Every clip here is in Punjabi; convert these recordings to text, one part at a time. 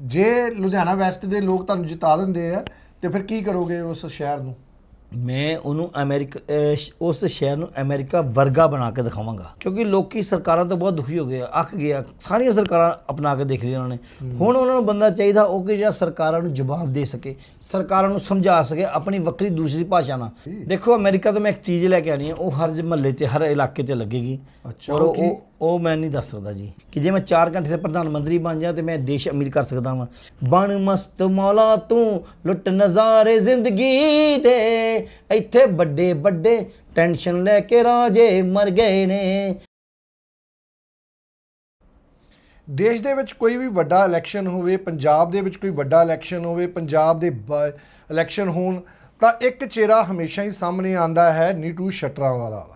ਜੇ ਲੁਧਿਆਣਾ ਵੈਸਟ ਦੇ ਲੋਕ ਤੁਹਾਨੂੰ ਜਿਤਾ ਦਿੰਦੇ ਆ ਤੇ ਫਿਰ ਕੀ ਕਰੋਗੇ ਉਸ ਸ਼ਹਿਰ ਨੂੰ? ਮੈਂ ਉਹਨੂੰ ਅਮਰੀਕਾ ਉਸ ਸ਼ਹਿਰ ਨੂੰ ਅਮਰੀਕਾ ਵਰਗਾ ਬਣਾ ਕੇ ਦਿਖਾਵਾਂਗਾ। ਕਿਉਂਕਿ ਲੋਕੀ ਸਰਕਾਰਾਂ ਤੋਂ ਬਹੁਤ ਦੁਖੀ ਹੋ ਗਏ ਆ, ਅੱਕ ਗਏ ਆ। ਸਾਰੀਆਂ ਸਰਕਾਰਾਂ ਅਪਣਾ ਕੇ ਦੇਖ ਲਈਆਂ ਉਹਨਾਂ ਨੇ ਹੁਣ ਉਹਨਾਂ ਨੂੰ ਬੰਦਾ ਚਾਹੀਦਾ ਉਹ ਕਿ ਜਿਹੜਾ ਸਰਕਾਰਾਂ ਨੂੰ ਜਵਾਬ ਦੇ ਸਕੇ ਸਰਕਾਰਾਂ ਨੂੰ ਸਮਝਾ ਸਕੇ ਆਪਣੀ ਵੱਖਰੀ ਦੂਸਰੀ ਭਾਸ਼ਾ ਨਾਲ। ਦੇਖੋ ਅਮਰੀਕਾ ਤੋਂ ਮੈਂ ਇੱਕ ਚੀਜ਼ ਲੈ ਕੇ ਆਣੀ ਹੈ ਉਹ ਹਰ ਮਹੱਲੇ 'ਚ ਹਰ ਇਲਾਕੇ 'ਚ ਲੱਗੇਗੀ। ਅੱਛਾ, ਔਰ ਉਹ? ਉਹ ਮੈਂ ਨਹੀਂ ਦੱਸ ਸਕਦਾ ਜੀ। ਕਿ ਜੇ ਮੈਂ 4 ਘੰਟੇ ਦੇ ਪ੍ਰਧਾਨ ਮੰਤਰੀ ਬਣ ਜਾ ਤੇ ਮੈਂ ਦੇਸ਼ ਅਮੀਰ ਕਰ ਸਕਦਾ ਵਾਂ। ਬਣ ਮਸਤ ਮੌਲਾ ਤੂੰ, ਲੁੱਟ ਨਜ਼ਾਰੇ ਜ਼ਿੰਦਗੀ ਦੇ ਇੱਥੇ ਵੱਡੇ ਵੱਡੇ ਟੈਨਸ਼ਨ ਲੈ ਕੇ ਰਾਜੇ ਮਰ ਗਏ ਨੇ। ਦੇਸ਼ ਦੇ ਵਿੱਚ ਕੋਈ ਵੀ ਵੱਡਾ ਇਲੈਕਸ਼ਨ ਹੋਵੇ, ਪੰਜਾਬ ਦੇ ਵਿੱਚ ਕੋਈ ਵੱਡਾ ਇਲੈਕਸ਼ਨ ਹੋਵੇ, ਪੰਜਾਬ ਦੇ ਇਲੈਕਸ਼ਨ ਹੋਣ, ਤਾਂ ਇੱਕ ਚਿਹਰਾ ਹਮੇਸ਼ਾ ਹੀ ਸਾਹਮਣੇ ਆਂਦਾ ਹੈ ਨੀਟੂ ਸ਼ਟਰਾਂ ਵਾਲਾ।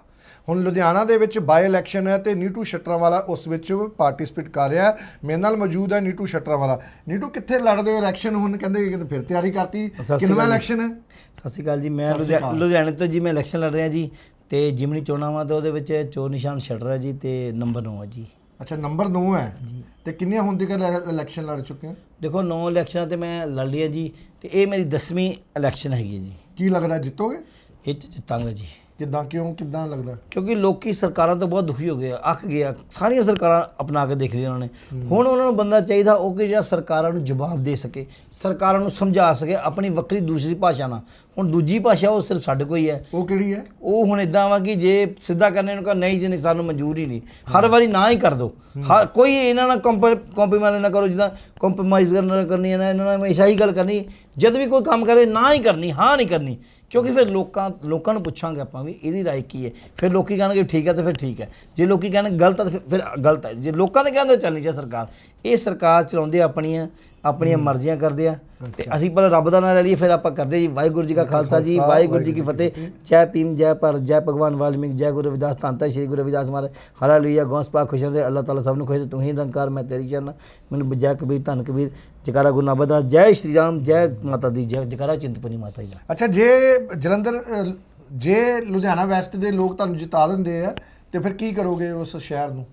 ਹੁਣ ਲੁਧਿਆਣਾ ਦੇ ਵਿੱਚ ਬਾਈ ਇਲੈਕਸ਼ਨ ਹੈ ਤੇ ਨੀਟੂ ਸ਼ਟਰਾਂਵਾਲਾ ਉਸ ਵਿੱਚ ਪਾਰਟਿਸਿਪੇਟ ਕਰ ਰਿਹਾ ਹੈ। ਮੇਰੇ ਨਾਲ ਮੌਜੂਦ ਹੈ ਨੀਟੂ ਸ਼ਟਰਾਂਵਾਲਾ ਨੀਟੂ ਕਿੱਥੇ ਲੜਦੇ ਹੋ? ਇਲੈਕਸ਼ਨ ਹੁਣ ਕਹਿੰਦੇ ਕਿ ਫਿਰ ਤਿਆਰੀ ਕਰਤੀ। ਜੀ। ਇਲੈਕਸ਼ਨ ਹੈ? ਸਤਿ ਸ਼੍ਰੀ ਅਕਾਲ ਜੀ। ਮੈਂ। ਲੁਧਿਆਣੇ ਤੋਂ ਜੀ ਮੈਂ ਇਲੈਕਸ਼ਨ ਲੜ ਰਿਹਾ ਜੀ ਤੇ ਜਿਮਨੀ ਚੋਣਾਂ ਵਾਂ ਤੇ ਉਹਦੇ ਵਿੱਚ ਚੋਰ ਨਿਸ਼ਾਨ ਛੱਡ ਰਿਹਾ ਜੀ ਤੇ ਨੰਬਰ 9 ਹੈ ਜੀ। ਅੱਛਾ ਨੰਬਰ 9 ਹੈ। ਤੇ ਕਿੰਨੀਆਂ ਹੁਣ ਤੱਕ ਇਲੈਕਸ਼ਨ ਲੜ ਚੁੱਕੇ ਹੋ? ਦੇਖੋ 9 ਇਲੈਕਸ਼ਨਾਂ ਤੇ ਮੈਂ ਲੜ ਲਿਆ ਜੀ ਤੇ ਇਹ ਮੇਰੀ 10ਵੀਂ ਇਲੈਕਸ਼ਨ ਹੈਗੀ ਹੈ ਜੀ। ਕੀ ਲੱਗਦਾ ਜਿੱਤੋਗੇ? ਇਹ ਜਿੱਤਾਂਗਾ ਜੀ। ਕਿੱਦਾਂ ਕਿਉਂ ਕਿੱਦਾਂ ਲੱਗਦਾ? ਕਿਉਂਕਿ ਲੋਕੀ ਸਰਕਾਰਾਂ ਤੋਂ ਬਹੁਤ ਦੁਖੀ ਹੋ ਗਏ ਆ, ਅੱਕ ਗਏ ਆ। ਸਾਰੀਆਂ ਸਰਕਾਰਾਂ ਅਪਣਾ ਕੇ ਦੇਖ ਲਈਆਂ ਉਹਨਾਂ ਨੇ ਹੁਣ ਉਹਨਾਂ ਨੂੰ ਬੰਦਾ ਚਾਹੀਦਾ ਉਹ ਕਿ ਜਿਹੜਾ ਸਰਕਾਰਾਂ ਨੂੰ ਜਵਾਬ ਦੇ ਸਕੇ ਸਰਕਾਰਾਂ ਨੂੰ ਸਮਝਾ ਸਕੇ ਆਪਣੀ ਵੱਖਰੀ ਦੂਸਰੀ ਭਾਸ਼ਾ ਨਾਲ। ਹੁਣ ਦੂਜੀ ਭਾਸ਼ਾ ਉਹ ਸਿਰਫ ਸਾਡੇ ਕੋਲ ਹੀ ਹੈ। ਉਹ ਕਿਹੜੀ ਹੈ? ਉਹ ਹੁਣ ਇਦਾਂ ਵਾ ਕਿ ਜੇ ਸਿੱਧਾ ਕਰਨੇ ਨੂੰ ਕਹ ਨਹੀਂ ਜੀ ਨਹੀਂ ਸਾਨੂੰ ਮਨਜ਼ੂਰ ਹੀ ਨਹੀਂ। ਹਰ ਵਾਰੀ ਨਾ ਹੀ ਕਰ ਦੋ। ਹਰ ਕੋਈ ਇਹਨਾਂ ਨਾਲ ਕੰਪਰੋਮਾਈਜ਼ ਨਾ ਕਰੋ ਜਿੱਦਾਂ ਕੰਪਰੋਮਾਈਜ਼ ਕਰਨਾ ਕਰਨੀ ਹੈ ਨਾ ਇਹਨਾਂ ਨਾਲ ਹਮੇਸ਼ਾ ਹੀ ਗੱਲ ਕਰਨੀ ਜਦ ਵੀ ਕੋਈ ਕੰਮ ਕਰੇ ਨਾ ਹੀ ਕਰਨੀ ਹਾਂ ਨਹੀਂ ਕਰਨੀ। ਕਿਉਂਕਿ ਫਿਰ ਲੋਕਾਂ ਲੋਕਾਂ ਨੂੰ ਪੁੱਛਾਂਗੇ ਆਪਾਂ ਵੀ ਇਹਦੀ ਰਾਏ ਕੀ ਹੈ। ਫਿਰ ਲੋਕੀ ਕਹਿਣਗੇ ਠੀਕ ਹੈ ਤੇ ਫਿਰ ਠੀਕ ਹੈ। ਜੇ ਲੋਕੀ ਕਹਿਣਗੇ ਗਲਤ ਹੈ ਤੇ ਫਿਰ- ਫਿਰ ਗਲਤ ਹੈ। ਜੇ ਲੋਕਾਂ ਦੇ ਕਹਿੰਦੇ ਚੱਲਣੀ ਚਾਹੀਦੀ ਸਰਕਾਰ ਇਹ ਸਰਕਾਰ ਚਲਾਉਂਦੇ ਆਪਣੀਆਂ ਆਪਣੀਆਂ ਮਰਜ਼ੀਆਂ ਕਰਦੇ ਆ। ਤੇ ਅਸੀਂ ਪਹਿਲਾਂ ਰੱਬ ਦਾ ਨਾਮ ਲੈ ਲਈਏ ਫਿਰ ਆਪਾਂ ਕਰਦੇ ਜੀ ਵਾਹਿਗੁਰੂ ਜੀ ਕਾ ਖਾਲਸਾ ਜੀ ਵਾਹਿਗੁਰੂ ਜੀ ਕੀ ਫਤਿਹ। ਜੈ ਭੀਮ ਜੈ ਭਾਰਤ ਜੈ ਭਗਵਾਨ ਵਾਲਮੀਕ ਜੈ ਗੁਰੂ ਰਵਿਦਾਸ ਧੰਨ ਸ਼੍ਰੀ ਗੁਰੂ ਰਵਿਦਾਸ ਮਹਾਰਾਜ। ਹਾਲੇਲੂਇਆ ਗੌਸ ਪਾਕ ਖੁਸ਼ੀਆਂ ਦੇ ਅੱਲਾਹ ਤਾਲਾ ਸਭ ਨੂੰ ਖੁਸ਼ ਤੂੰ ਹੀ ਨਿਰੰਕਾਰ ਮੈਂ ਤੇਰੀ ਚਰਨ। ਮੈਨੂੰ ਜੈ ਕਬੀਰ ਧੰਨ ਕਬੀਰ ਜਕਾਰਾ ਗੁਰੂ ਨਾਨਕ ਦਾ ਜੈ ਸ਼੍ਰੀ ਰਾਮ ਜੈ ਮਾਤਾ ਦੀ ਜੈ ਜਕਾਰਾ ਚਿੰਤਪੁਰਨੀ ਮਾਤਾ ਜੀ ਦਾ। ਅੱਛਾ ਜੇ ਜਲੰਧਰ ਅ, ਜੇ ਲੁਧਿਆਣਾ ਵੈਸਟ ਦੇ ਲੋਕ ਤੁਹਾਨੂੰ ਜਿਤਾ ਦਿੰਦੇ ਆ ਤੇ ਫਿਰ ਕੀ ਕਰੋਗੇ ਉਸ ਸ਼ਹਿਰ ਨੂੰ?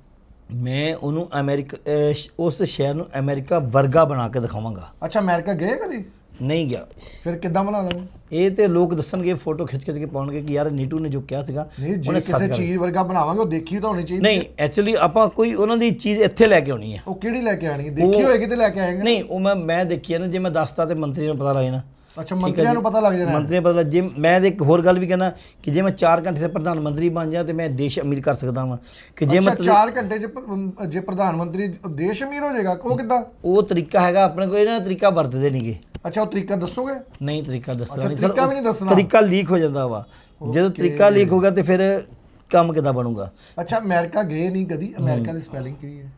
ਮੈਂ ਉਹਨੂੰ ਅਮਰੀਕਾ ਅਹ ਸ਼- ਉਸ ਸ਼ਹਿਰ ਨੂੰ ਅਮਰੀਕਾ ਵਰਗਾ ਬਣਾ ਕੇ ਦਿਖਾਵਾਂਗਾ। ਅੱਛਾ ਅਮਰੀਕਾ ਗਏ ਕਦੀ? ਨਹੀਂ ਗਿਆ। ਫਿਰ ਕਿੱਦਾਂ ਬਣਾ ਲਵਾਂ? ਇਹ ਤੇ ਲੋਕ ਦੱਸਣਗੇ ਫੋਟੋ ਖਿੱਚ ਖਿੱਚ ਕੇ ਪਾਉਣਗੇ ਕਿ ਯਾਰ ਨੀਟੂ ਨੇ ਜੋ ਕਿਹਾ ਸੀਗਾ ਨਹੀਂ ਜੇ ਉਹਨੇ ਕਿਸੇ ਚੀਜ਼ ਵਰਗਾ ਬਣਾਵਾਂਗੇ ਉਹ ਦੇਖੀ ਤਾਂ ਹੋਣੀ ਚਾਹੀਦੀ ਨਹੀਂ ਐਕਚੁਅਲੀ ਆਪਾਂ ਕੋਈ ਉਹਨਾਂ ਦੀ ਚੀਜ਼ ਇੱਥੇ ਲੈ ਕੇ ਆਉਣੀ ਹੈ। ਉਹ ਕਿਹੜੀ ਲੈ ਕੇ ਆਣੀ ਹੈ? ਦੇਖੀ ਹੋਏਗੀ ਤੇ ਲੈ ਕੇ ਆਏਗੇ। ਨਹੀਂ ਉਹ ਮੈਂ ਮੈਂ ਦੇਖੀ ਹੈ ਨਾ ਜੇ ਮੈਂ ਦੱਸਤਾ ਤੇ ਮੰਤਰੀ ਨੂੰ ਪਤਾ ਲੱਗ ਜਾਣਾ। ਅੱਛਾ ਮੰਤਰੀਆਂ ਨੂੰ ਪਤਾ ਲੱਗ ਜਾਣਾ। ਮੰਤਰੀ ਨੂੰ ਪਤਾ ਲੱਗ ਜੇ ਮੈਂ ਤੇ ਇੱਕ ਹੋਰ ਗੱਲ ਵੀ ਕਹਿਣਾ ਕਿ ਜੇ ਮੈਂ 4 ਘੰਟੇ ਦੇ ਪ੍ਰਧਾਨ ਮੰਤਰੀ ਬਣ ਜਾ ਤੇ ਮੈਂ ਦੇਸ਼ ਅਮੀਰ ਕਰ ਸਕਦਾ ਹਾਂ ਕਿ ਜੇ ਅੱਛਾ ਮੈਂ 4 ਘੰਟੇ ਚ ਜੇ ਪ੍ਰਧਾਨ ਮੰਤਰੀ ਦੇਸ਼ ਅਮੀਰ ਹੋ ਜਾਏਗਾ ਉਹ ਕਿੱਦਾਂ? ਉਹ ਤਰੀਕਾ ਹੈਗਾ ਆਪਣੇ ਕੋਲ ਇਹਨਾਂ ਤਰੀਕਾ ਵਰਤਦੇ ਨਹੀਂਗੇ ਅੱਛਾ ਉਹ ਤਰੀਕਾ ਦੱਸੋਗੇ? ਨਹੀਂ ਤਰੀਕਾ ਦੱਸਣਾ ਅੱਛਾ, ਨਹੀਂ। ਤਰੀਕਾ ਵੀ ਨਹੀਂ ਦੱਸਣਾ। ਤਰੀਕਾ ਲੀਕ ਹੋ ਜਾਂਦਾ ਵਾ। ਜਦੋਂ ਤਰੀਕਾ ਲੀਕ ਹੋ ਗਿਆ ਤੇ ਫਿਰ ਕੰਮ ਕਿੱਦਾਂ ਬਣੂਗਾ? ਅੱਛਾ ਅਮਰੀਕਾ ਗਏ ਨਹੀਂ ਕਦੀ? ਅਮਰੀਕਾ ਦੀ ਸਪੈਲਿੰਗ ਕੀ ਹੈ?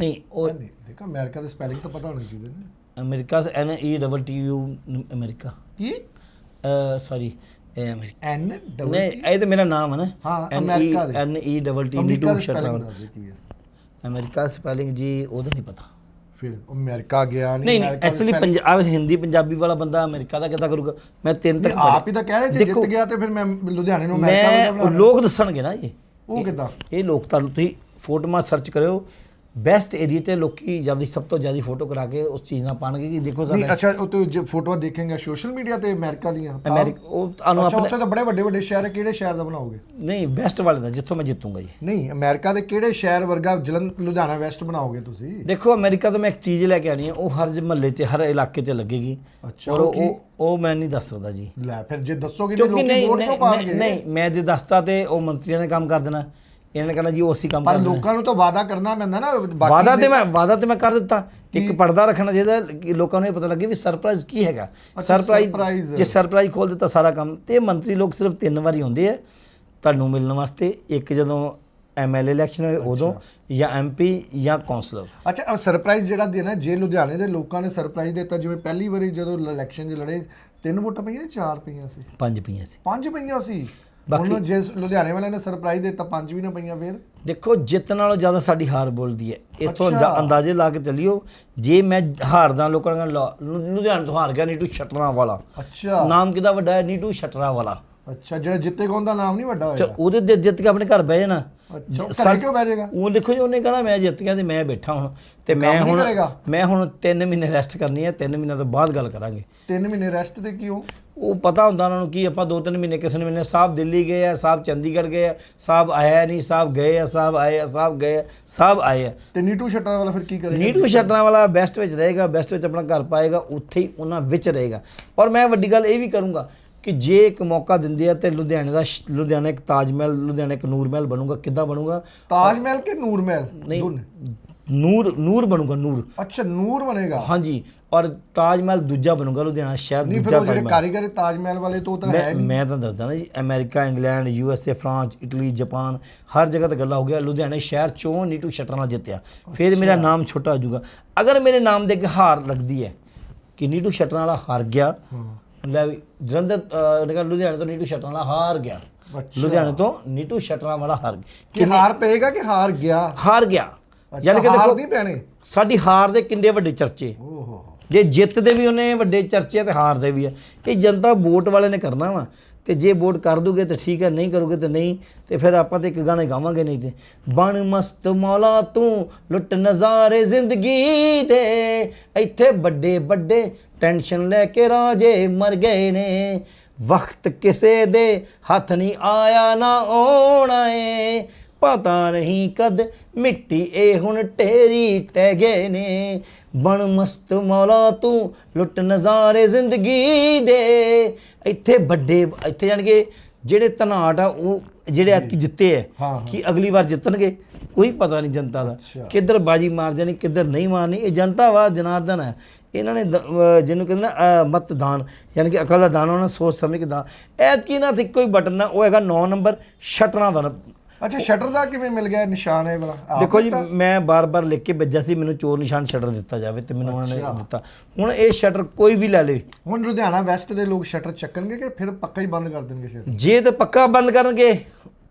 ਨਹੀਂ ਉਹ ਨਹੀਂ ਦੇਖੋ ਅਮਰੀਕਾ ਦੀ ਸਪੈਲਿੰਗ ਤਾਂ ਪਤਾ ਹੋਣੀ ਚਾਹੀਦੀ ਨਾ। America N E double T U America. ਕੀ ਸੌਰੀ ਅਮਰੀਕਾ। ਐਨ ਨਹੀਂ ਇਹ ਤਾਂ ਮੇਰਾ ਨਾਮ ਹੈ ਨਾ। ਹਾਂ, ਅਮਰੀਕਾ ਦੇ। N E double T America Neetu ਦੀ ਸਪੈਲਿੰਗ ਸ਼ਟਰਾਵਲ ਦੱਸ ਦਿਓ ਕੀ ਹੈ। ਅਮਰੀਕਾ ਸਪੈਲਿੰਗ ਜੀ ਉਹਦਾ ਨਹੀਂ ਪਤਾ। ਫਿਰ ਅਮਰੀਕਾ ਗਿਆ ਨਹੀਂ ਨਹੀਂ ਨਹੀਂ ਅਮਰੀਕਾ ਦੀ ਐਕਚੁਅਲੀ ਪੰਜਾਬ ਹਿੰਦੀ ਪੰਜਾਬੀ ਵਾਲਾ ਬੰਦਾ ਅਮਰੀਕਾ ਦਾ ਕਿੱਦਾਂ ਕਰੂਗਾ? ਮੈਂ ਤਿੰਨ ਤੱਕ ਆਪ ਹੀ ਤਾਂ ਕਹਿ ਰਹੇ ਜੇ ਜਿੱਤ ਗਿਆ ਤੇ ਫਿਰ ਮੈਂ ਲੁਧਿਆਣੇ ਨੂੰ ਅਮਰੀਕਾ ਮੈਂ ਬਣਾ ਲੋਕ ਦੱਸਣਗੇ ਨਾ ਇਹ। ਉਹ ਕਿੱਦਾਂ? ਇਹ ਲੋਕ ਤੁਹਾਨੂੰ ਤੁਸੀਂ ਫੋਟੋਆਂ ਸਰਚ ਕਰਿਓ। ਬੈਸਟ ਏਰੀਆ ਤੇ ਲੋਕੀ ਜ਼ਿਆਦਾ ਸਭ ਤੋਂ ਜ਼ਿਆਦਾ ਫੋਟੋ ਕਰਾ ਕੇ ਉਸ ਚੀਜ਼ ਨਾਲ ਪਾਣਗੇ ਕਿ ਦੇਖੋ ਨਹੀਂ ਸਾਡਾ ਅੱਛਾ ਉਹ ਤੇ ਜੇ ਫੋਟੋਆਂ ਦੇਖੇਗਾ ਸੋਸ਼ਲ ਮੀਡੀਆ ਤੇ ਅਮਰੀਕਾ ਦੀਆਂ ਤਾਂ- ਅਮਰੀਕਾ ਉਹ ਤੁਹਾਨੂੰ ਅੱਛਾ ਆਪਣੇ ਉੱਥੇ ਤਾਂ ਬੜੇ ਵੱਡੇ ਵੱਡੇ ਸ਼ਹਿਰ ਹੈ ਕਿਹੜੇ ਸ਼ਹਿਰ ਦਾ ਬਣਾਓਗੇ? ਨਹੀਂ ਬੈਸਟ ਵਾਲੇ ਦਾ ਜਿੱਥੋਂ ਮੈਂ ਜਿੱਤੂੰਗਾ ਜੀ। ਨਹੀਂ ਅਮਰੀਕਾ ਦੇ ਕਿਹੜੇ ਸ਼ਹਿਰ ਵਰਗਾ ਜਲੰਧ ਲੁਧਿਆਣਾ ਵੈਸਟ ਬਣਾਓਗੇ ਤੁਸੀਂ? ਦੇਖੋ ਅਮਰੀਕਾ ਤੋਂ ਮੈਂ ਇੱਕ ਚੀਜ਼ ਲੈ ਕੇ ਆਣੀ ਹੈ ਉਹ ਹਰ ਮਹੱਲੇ 'ਚ ਹਰ ਇਲਾਕੇ 'ਚ ਲੱਗੇਗੀ। ਅੱਛਾ ਔਰ ਉਹ ਉਹ ਉਹ ਮੈਂ ਨਹੀਂ ਦੱਸ ਸਕਦਾ ਜੀ। ਲੈ ਫਿਰ ਜੇ ਦੱਸੋਗੇ ਕਿਉਂਕਿ ਲੋਕੀ ਨਹੀਂ ਵੋਟ ਕਿਉਂ ਨਹੀਂ- ਪਾਣਗੇ ਨਹੀਂ ਮੈਂ ਜੇ ਦੱਸਤਾ ਤੇ ਉਹ ਮੰਤਰੀਆਂ ਨੇ ਕੰਮ ਕਰ ਦੇਣਾ। ਇਹਨਾਂ ਨੇ ਕਹਿਣਾ ਜੀ ਉਹ ਅਸੀਂ ਕੰਮ ਪਰ ਕਰ ਦੇਣਾ ਲੋਕਾਂ ਨੂੰ ਤਾਂ ਵਾਅਦਾ ਕਰਨਾ ਪੈਂਦਾ ਨਾ ਬਾਕੀ ਵਾਦਾ ਤੇ ਮੈਂ ਵਾਦਾ ਤੇ ਮੈਂ ਕਰ ਦਿੱਤਾ। ਇੱਕ ਪਰਦਾ ਰੱਖਣਾ ਚਾਹੀਦਾ ਕਿ ਲੋਕਾਂ ਨੂੰ ਇਹ ਪਤਾ ਲੱਗੇ ਵੀ ਸਰਪ੍ਰਾਈਜ਼ ਕੀ ਹੈਗਾ। ਅੱਛਾ, ਸਰਪ੍ਰਾਈਜ਼। ਜੇ ਸਰਪ੍ਰਾਈਜ਼ ਖੋਲ ਦਿੱਤਾ ਸਾਰਾ ਕੰਮ ਤੇ ਇਹ ਮੰਤਰੀ ਲੋਕ ਸਿਰਫ ਤਿੰਨ ਵਾਰੀ ਹੁੰਦੇ ਆ। ਤੁਹਾਨੂੰ ਮਿਲਣ ਵਾਸਤੇ ਇੱਕ ਜਦੋਂ ਐਮਐਲਏ ਇਲੈਕਸ਼ਨ ਹੋਏ ਉਦੋਂ ਜਾਂ ਐਮਪੀ ਜਾਂ ਕੌਂਸਲਰ ਅੱਛਾ ਸਰਪ੍ਰਾਈਜ਼ ਜਿਹੜਾ ਦੇਣਾ ਜੇ ਲੁਧਿਆਣੇ ਦੇ ਲੋਕਾਂ ਨੇ ਸਰਪ੍ਰਾਈਜ਼ ਦਿੱਤਾ ਜਿਵੇਂ ਪਹਿਲੀ ਵਾਰੀ ਜਦੋਂ ਇਲੈਕਸ਼ਨ 'ਚ ਲੜੇ ਤਿੰਨ ਵੋਟਾਂ ਪਈਆਂ ਚਾਰ ਪਈਆਂ ਸੀ? ਪੰਜ ਪੀਆਂ ਸੀ। ਪੰਜ ਪਈਆਂ ਸੀ? ਹੁਣ ਜੇ ਲੁਧਿਆਣੇ ਵਾਲਿਆਂ ਨੇ ਸਰਪ੍ਰਾਈਜ਼ ਦਿੱਤਾ ਪੰਜ ਵੀ ਨਾ ਪਈਆਂ ਫਿਰ। ਦੇਖੋ ਜਿੱਤ ਨਾਲੋਂ ਜ਼ਿਆਦਾ ਸਾਡੀ ਹਾਰ ਬੋਲਦੀ ਹੈ। ਇਥੋਂ ਅੱਛਾ। ਅੰਦਾਜ਼ੇ ਲਾ ਕੇ ਚੱਲਿਓ ਜੇ ਮੈਂ ਹਾਰਦਾ ਲੋਕਾਂ ਨਾਲ ਲੁਧਿਆਣੇ ਤੋਂ ਹਾਰ ਗਿਆ ਨੀਟੂ ਸ਼ਟਰਾਂ ਵਾਲਾ ਅੱਛਾ। ਨਾਮ ਕਿਹਦਾ ਵੱਡਾ ਹੈ? ਨੀਟੂ ਸ਼ਟਰਾਂ ਵਾਲਾ ਅੱਛਾ ਜਿਹੜਾ ਜਿੱਤੇਗਾ ਉਹਦਾ ਨਾਮ ਨਹੀਂ ਵੱਡਾ ਚਲ ਹੋਏਗਾ ਉਹਦੇ ਦੇ ਜਿੱਤ ਕੇ ਆਪਣੇ ਘਰ ਬਹਿ ਜਾਣਾ। ਅੱਛਾ ਉਹ ਘਰੇ ਕਿਉਂ ਬਹਿ ਜਾਏਗਾ? ਉਹ ਦੇਖੋ ਜੀ ਉਹਨੇ ਕਹਣਾ ਮੈਂ ਜਿੱਤ ਗਿਆ ਤੇ ਮੈਂ ਬੈਠਾ ਹੁਣ। ਤੇ ਮੈਂ ਨਹੀਂ ਹੁਣ ਕਰੇਗਾ? ਮੈਂ ਹੁਣ 3 ਮਹੀਨੇ ਰੈਸਟ ਕਰਨੀ ਹੈ 3 ਮਹੀਨਿਆਂ ਤੋਂ ਬਾਅਦ ਗੱਲ ਕਰਾਂਗੇ। 3 ਮਹੀਨੇ ਰੈਸਟ ਤੇ ਕਿਉਂ? ਉਹ ਪਤਾ ਹੁੰਦਾ ਉਹਨਾਂ ਨੂੰ ਕਿ ਆਪਾਂ 2-3 ਮਹੀਨੇ ਕਿਸੇ ਨੇ ਮਹੀਨੇ ਸਾਹਿਬ ਦਿੱਲੀ ਗਏ ਆ ਸਾਹਿਬ ਚੰਡੀਗੜ੍ਹ ਗਏ ਆ ਸਾਹਿਬ ਆਇਆ ਨਹੀਂ ਸਾਹਿਬ ਗਏ ਆ ਸਾਹਿਬ ਆਏ ਆ ਸਾਹਿਬ ਗਏ ਆ ਸਾਹਿਬ ਆਏ ਆ। ਤੇ ਨੀਟੂ ਸ਼ਟਰ ਵਾਲਾ ਫਿਰ ਕੀ ਕਰੇਗਾ? ਨੀਟੂ ਛੱਡਣ ਵਾਲਾ ਬੈਸਟ ਵਿੱਚ ਰਹੇਗਾ ਬੈਸਟ ਵਿੱਚ ਆਪਣਾ ਘਰ ਪਾਏਗਾ ਉੱਥੇ ਹੀ ਉਹਨਾਂ ਵਿੱਚ ਰਹੇਗਾ। ਔਰ ਮੈਂ ਵੱਡੀ ਗੱਲ ਇਹ ਵੀ ਕਰੂੰਗਾ ਕਿ ਜੇ ਇੱਕ ਮੌਕਾ ਦਿੰਦੇ ਆ ਤੇ ਲੁਧਿਆਣੇ ਦਾ ਸ਼- ਲੁਧਿਆਣਾ ਇੱਕ ਤਾਜ ਮਹਿਲ ਲੁਧਿਆਣਾ ਇੱਕ ਨੂਰ ਮਹਿਲ ਬਣੂਗਾ ਕਿੱਦਾਂ ਬਣੂਗਾ? ਤਾਜ ਮਹਿਲ ਕੇ ਨੂਰ ਮਹਿਲ? ਨਹੀਂ ਦੋਨੇ। ਨੂਰ ਨੂਰ ਬਣੂਗਾ ਨੂਰ। ਅੱਛਾ ਨੂਰ ਬਣੇਗਾ। ਹਾਂਜੀ ਔਰ ਤਾਜ ਮਹਿਲ ਦੂਜਾ ਬਣੂਗਾ ਲੁਧਿਆਣਾ ਸ਼ਹਿਰ ਨਹੀਂ ਫਿਰ ਦੂਜਾ ਉਹ ਜਿਹੜੇ ਮਹਿਲ ਕਾਰੀਗਰ ਤਾਜ ਮਹਿਲ ਵਾਲੇ ਤੋਂ ਤਾਂ ਹੈ ਮੈਂ ਨਹੀਂ। ਮੈਂ ਤਾਂ ਦੱਸਦਾ ਨਾ ਜੀ America England U S A France Italy Japan ਹਰ ਜਗ੍ਹਾ ਤੇ ਗੱਲਾਂ ਹੋ ਗਿਆ ਲੁਧਿਆਣੇ ਸ਼ਹਿਰ ਚੋਂ ਨੀਟੂ ਸ਼ਟਰ ਨਾਲ ਜਿੱਤਿਆ। ਫਿਰ ਮੇਰਾ ਨਾਮ ਛੋਟਾ ਹੋ ਜਾਊਗਾ। ਅਗਰ ਮੇਰੇ ਨਾਮ ਦੇ ਅੱਗੇ ਹਾਰ ਲੱਗਦੀ ਹੈ ਕਿ ਨੀਟੂ ਸ਼ਟਰ ਵਾਲਾ ਹਾਰ ਗਿਆ ਲੈ ਵੀ ਜਲੰਧਰ ਅਹ, ਨਿਕਲ ਲੁਧਿਆਣੇ ਤੋਂ ਨੀਟੂ ਸ਼ਟਰ ਵਾਲਾ ਹਾਰ ਗਿਆ। ਲੁਧਿਆਣੇ ਤੋਂ ਨੀਟੂ ਸ਼ਟਰਾਂ ਵਾਲਾ ਹਾਰ ਗਿਆ। ਕਿ ਹਾਰ ਪਏਗਾ ਕਿ ਹਾਰ ਗਿਆ? ਹਾਰ ਗਿਆ। ਯਾਨੀ ਕਿ ਹਾਰ ਦੇਖੋ ਨਹੀਂ ਪੈਣੇ? ਸਾਡੀ ਹਾਰ ਦੇ ਕਿੰਨੇ ਵੱਡੇ ਚਰਚੇ। ਜੇ ਜਿੱਤ ਦੇ ਵੀ ਉਹਨੇ ਵੱਡੇ ਚਰਚੇ ਆ ਤੇ ਹਾਰ ਦੇ ਵੀ ਆ। ਇਹ ਜਨਤਾ ਵੋਟ ਵਾਲੇ ਨੇ ਕਰਨਾ ਵਾ ਤੇ ਜੇ ਵੋਟ ਕਰ ਦੋਗੇ ਤਾਂ ਠੀਕ ਹੈ ਨਹੀਂ ਕਰੋਗੇ ਤਾਂ ਨਹੀਂ, ਤੇ ਫਿਰ ਆਪਾਂ ਤੇ ਇੱਕ ਗਾਣੇ ਗਾਵਾਂਗੇ ਨਹੀਂ ਤੇ। ਬਣ ਮਸਤ ਮੌਲਾ ਤੂੰ, ਲੁੱਟ ਨਜ਼ਾਰੇ ਜ਼ਿੰਦਗੀ ਦੇ। ਇੱਥੇ ਵੱਡੇ ਵੱਡੇ ਟੈਨਸ਼ਨ ਲੈ ਕੇ ਰਾਜੇ ਮਰ ਗਏ ਨੇ। ਵਕਤ ਕਿਸੇ ਦੇ ਹੱਥ ਨਹੀਂ ਆਇਆ ਨਾ ਆਉਣਾ ਏ। ਪਤਾ ਨਹੀਂ ਕਦ ਮਿੱਟੀ ਇਹ ਹੁਣ ਢੇਰੀ ਟਹਿ ਗਏ ਨੇ ਬਣ ਮਸਤ ਮੌਲਾ ਤੂੰ ਲੁੱਟ ਨਜ਼ਾਰੇ ਜ਼ਿੰਦਗੀ ਦੇ ਇੱਥੇ ਵੱਡੇ ਇੱਥੇ ਜਾਣ ਕੇ ਜਿਹੜੇ ਧਨਾਟ ਆ ਉਹ ਜਿਹੜੇ ਐਤਕੀ ਜਿੱਤੇ ਹਾਂ। ਕਿ ਅਗਲੀ ਵਾਰ ਜਿੱਤਣਗੇ ਕੋਈ ਪਤਾ ਨਹੀਂ ਜਨਤਾ ਦਾ। ਕਿੱਧਰ ਬਾਜੀ ਮਾਰ ਜਾਣੀ ਕਿੱਧਰ ਨਹੀਂ ਮਾਰਨੀ ਇਹ ਜਨਤਾ ਵਾ ਜਨਾਰਦਨ ਹੈ ਇਹਨਾਂ ਨੇ ਜਿਹਨੂੰ ਕਹਿੰਦੇ ਨਾ ਮਤਦਾਨ ਯਾਨੀ ਕਿ ਅਕਲ ਦਾ ਦਾਨ ਉਹਨਾਂ ਸੋਚ ਸਮਝ ਕੇ ਦਾ ਐਤਕੀ ਨਾ ਤੇ ਇੱਕੋ ਹੀ ਬਟਨ ਆ ਉਹ ਹੈਗਾ 9 ਨੰਬਰ ਸ਼ਟਰਾਂ ਦਾ ਨਾ। ਅੱਛਾ ਸ਼ਟਰ ਦਾ ਕਿਵੇਂ ਮਿਲ ਗਿਆ ਨਿਸ਼ਾਨ ਇਹ ਵਾਲਾ? ਆਪ ਦੇਖੋ ਜੀ ਦਿੱਤਾ? ਮੈਂ ਬਾਰ-ਬਾਰ ਲਿਖ ਕੇ ਭੇਜਿਆ ਸੀ ਮੈਨੂੰ ਚੋਰ ਨਿਸ਼ਾਨ ਸ਼ਟਰ ਦਿੱਤਾ ਜਾਵੇ ਤੇ ਮੈਨੂੰ ਉਹਨਾਂ ਨੇ ਦਿੱਤਾ। ਹੁਣ ਇਹ ਸ਼ਟਰ ਕੋਈ ਵੀ ਲੈ ਲੇ। ਹੁਣ ਲੁਧਿਆਣਾ ਵੈਸਟ ਦੇ ਲੋਕ ਸ਼ਟਰ ਚੱਕਣਗੇ ਕਿ ਫਿਰ ਪੱਕਾ ਹੀ ਬੰਦ ਕਰ ਦੇਣਗੇ ਸ਼ਟਰ ਜੇ ਤੇ ਪੱਕਾ ਬੰਦ ਕਰਨਗੇ